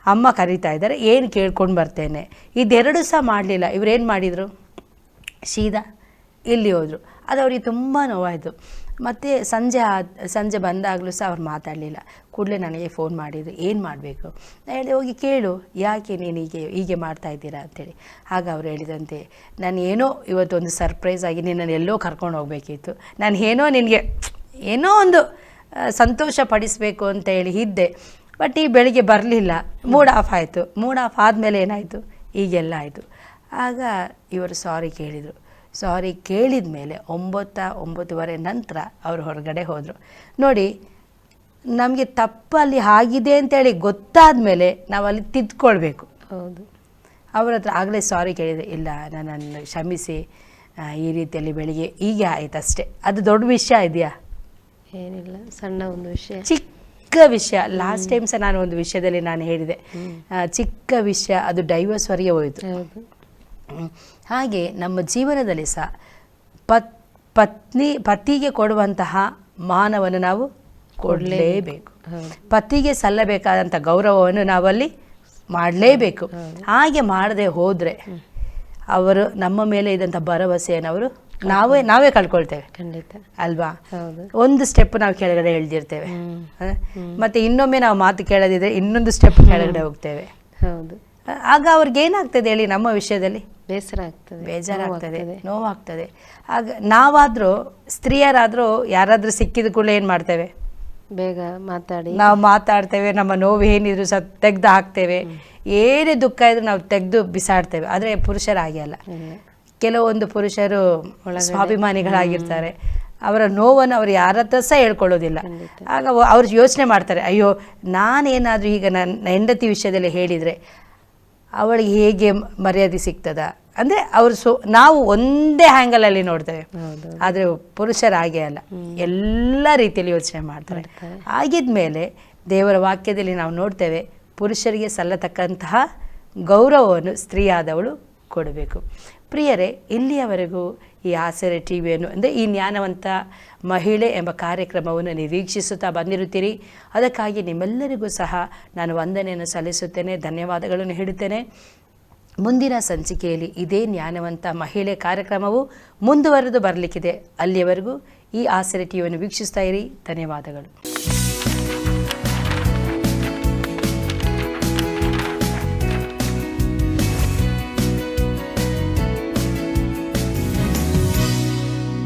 ಅಮ್ಮ ಕರೀತಾ ಇದ್ದಾರೆ. ಏನು ಕೇಳ್ಕೊಂಡು ಬರ್ತೇನೆ? ಇದೆರಡು ಸಹ ಮಾಡಲಿಲ್ಲ. ಇವರೇನು ಮಾಡಿದರು? ಸೀದಾ ಇಲ್ಲಿ ಹೋದರು. ಅದು ಅವರಿಗೆ ತುಂಬ ನೋವಾಯಿತು. ಮತ್ತು ಸಂಜೆ ಆದ, ಸಂಜೆ ಬಂದಾಗಲೂ ಸಹ ಅವ್ರು ಮಾತಾಡಲಿಲ್ಲ. ಕೂಡಲೇ ನನಗೆ ಫೋನ್ ಮಾಡಿದರು. ಏನು ಮಾಡಬೇಕು? ನಾನು ಹೇಳಿ ಹೋಗಿ ಕೇಳು. ಯಾಕೆ ನೀನು ಹೀಗೆ ಹೀಗೆ ಮಾಡ್ತಾ ಇದ್ದೀರಾ ಅಂತೇಳಿ. ಆಗ ಅವ್ರು ಹೇಳಿದಂತೆ, ನಾನು ಏನೋ ಇವತ್ತೊಂದು ಸರ್ಪ್ರೈಸ್ ಆಗಿ ನಿನ್ನನ್ನು ಎಲ್ಲೋ ಕರ್ಕೊಂಡು ಹೋಗಬೇಕಿತ್ತು. ನಾನು ಏನೋ ನಿನಗೆ ಏನೋ ಒಂದು ಸಂತೋಷ ಪಡಿಸಬೇಕು ಅಂತ ಹೇಳಿ ಇದ್ದೆ. ಬಟ್ ಈ ಬೆಳಿಗ್ಗೆ ಬರಲಿಲ್ಲ. ಮೂಡ್ ಆಫ್ ಆಯಿತು. ಮೂಡ್ ಆಫ್ ಆದಮೇಲೆ ಏನಾಯಿತು? ಈಗೆಲ್ಲ ಆಯಿತು. ಆಗ ಇವರು ಸಾರಿ ಕೇಳಿದರು. ಸಾರಿ ಕೇಳಿದ ಮೇಲೆ ಒಂಬತ್ತ ಒಂಬತ್ತುವರೆ ನಂತರ ಅವರು ಹೊರಗಡೆ ಹೋದರು. ನೋಡಿ ನಮಗೆ ತಪ್ಪಲ್ಲಿ ಆಗಿದೆ ಅಂತೇಳಿ ಗೊತ್ತಾದ ಮೇಲೆ ನಾವು ಅಲ್ಲಿ ತಿದ್ಕೊಳ್ಬೇಕು. ಹೌದು. ಅವ್ರ ಹತ್ರ ಆಗಲೇ ಸಾರಿ ಕೇಳಿದೆ. ಇಲ್ಲ ನನ್ನನ್ನು ಕ್ಷಮಿಸಿ. ಈ ರೀತಿಯಲ್ಲಿ ಬೆಳಿಗ್ಗೆ ಹೀಗೆ ಆಯ್ತು ಅಷ್ಟೇ ಅದು ದೊಡ್ಡ ವಿಷಯ ಇದೆಯಾ? ಏನಿಲ್ಲ ಸಣ್ಣ ಒಂದು ವಿಷಯ. ಚಿಕ್ಕ ವಿಷಯ. ಲಾಸ್ಟ್ ಟೈಮ್ ಸಹ ನಾನು ಒಂದು ವಿಷಯದಲ್ಲಿ ನಾನು ಹೇಳಿದೆ. ಚಿಕ್ಕ ವಿಷಯ ಅದು ಡೈವರ್ಸ್ವರೆಗೆ ಹೋಯಿತು. ಹೌದು. ಹಾಗೆ ನಮ್ಮ ಜೀವನದಲ್ಲಿ ಸಹ ಪತ್ ಪತ್ನಿ ಪತಿಗೆ ಕೊಡುವಂತಹ ಮಾನವನ್ನು ನಾವು ಕೊಡಲೇಬೇಕು. ಪತಿಗೆ ಸಲ್ಲಬೇಕಾದಂಥ ಗೌರವವನ್ನು ನಾವಲ್ಲಿ ಮಾಡಲೇಬೇಕು. ಹಾಗೆ ಮಾಡದೆ ಹೋದರೆ ಅವರು ನಮ್ಮ ಮೇಲೆ ಇದ್ದಂಥ ಭರವಸೆಯನ್ನು ಅವರು ನಾವೇ ನಾವೇ ಕಳ್ಕೊಳ್ತೇವೆ. ಖಂಡಿತ. ಅಲ್ವಾ? ಹೌದು. ಒಂದು ಸ್ಟೆಪ್ ನಾವು ಕೆಳಗಡೆ ಎಳ್ದಿರ್ತೇವೆ. ಮತ್ತೆ ಇನ್ನೊಮ್ಮೆ ನಾವು ಮಾತು ಕೇಳದಿದ್ರೆ ಇನ್ನೊಂದು ಸ್ಟೆಪ್ ಕೆಳಗಡೆ ಹೋಗ್ತೇವೆ. ಹೌದು. ಆಗ ಅವ್ರಿಗೆ ಏನಾಗ್ತದೆ ಹೇಳಿ ನಮ್ಮ ವಿಷಯದಲ್ಲಿ? ಬೇಸರ ಆಗ್ತದೆ. ಬೇಜಾರಾಗ್ತದೆ. ನೋವಾಗ್ತದೆ. ಆಗ ನಾವಾದರೂ ಸ್ತ್ರೀಯರಾದರೂ ಯಾರಾದರೂ ಸಿಕ್ಕಿದ ಕೂಡಲೇ ಏನು ಮಾಡ್ತೇವೆ? ಬೇಗ ಮಾತಾಡಿ. ನಾವು ಮಾತಾಡ್ತೇವೆ ನಮ್ಮ ನೋವು ಏನಿದ್ರು ಸಹ ತೆಗ್ದು ಹಾಕ್ತೇವೆ. ಏನೇ ದುಃಖ ಇದ್ರೂ ನಾವು ತೆಗೆದು ಬಿಸಾಡ್ತೇವೆ. ಆದರೆ ಪುರುಷರಾಗಿ ಅಲ್ಲ. ಕೆಲವೊಂದು ಪುರುಷರು ಸ್ವಾಭಿಮಾನಿಗಳಾಗಿರ್ತಾರೆ. ಅವರ ನೋವನ್ನು ಅವರು ಯಾರ ಹತ್ರ ಸಹ ಹೇಳ್ಕೊಳ್ಳೋದಿಲ್ಲ. ಆಗ ಅವ- ಅವ್ರು ಯೋಚನೆ ಮಾಡ್ತಾರೆ ಅಯ್ಯೋ ನಾನೇನಾದರೂ ಈಗ ನನ್ನ ಹೆಂಡತಿ ವಿಷಯದಲ್ಲಿ ಹೇಳಿದರೆ ಅವಳಿಗೆ ಹೇಗೆ ಮರ್ಯಾದೆ ಸಿಗ್ತದ? ಅಂದರೆ ಅವರು ಸೊ ನಾವು ಒಂದೇ ಹ್ಯಾಂಗಲಲ್ಲಿ ನೋಡ್ತೇವೆ. ಆದರೆ ಪುರುಷರ ಹಾಗೆ ಅಲ್ಲ ಎಲ್ಲ ರೀತಿಯಲ್ಲಿ ಯೋಚನೆ ಮಾಡ್ತಾರೆ. ಆಗಿದ್ಮೇಲೆ ದೇವರ ವಾಕ್ಯದಲ್ಲಿ ನಾವು ನೋಡ್ತೇವೆ ಪುರುಷರಿಗೆ ಸಲ್ಲತಕ್ಕಂತಹ ಗೌರವವನ್ನು ಸ್ತ್ರೀಯಾದವಳು ಕೊಡಬೇಕು. ಪ್ರಿಯರೇ, ಇಲ್ಲಿಯವರೆಗೂ ಈ ಆಸರೆ ಟಿ ವಿಯನ್ನು ಅಂದರೆ ಈ ಜ್ಞಾನವಂತ ಮಹಿಳೆ ಎಂಬ ಕಾರ್ಯಕ್ರಮವನ್ನು ನಿರೀಕ್ಷಿಸುತ್ತಾ ಬಂದಿರುತ್ತೀರಿ. ಅದಕ್ಕಾಗಿ ನಿಮ್ಮೆಲ್ಲರಿಗೂ ಸಹ ನಾನು ವಂದನೆಯನ್ನು ಸಲ್ಲಿಸುತ್ತೇನೆ, ಧನ್ಯವಾದಗಳನ್ನು ಹೇಳುತ್ತೇನೆ. ಮುಂದಿನ ಸಂಚಿಕೆಯಲ್ಲಿ ಇದೇ ಜ್ಞಾನವಂತ ಮಹಿಳೆ ಕಾರ್ಯಕ್ರಮವು ಮುಂದುವರೆದು ಬರಲಿಕ್ಕಿದೆ. ಅಲ್ಲಿಯವರೆಗೂ ಈ ಆಸರೆ ಟಿವಿಯನ್ನು ವೀಕ್ಷಿಸ್ತಾ ಇರಿ. ಧನ್ಯವಾದಗಳು.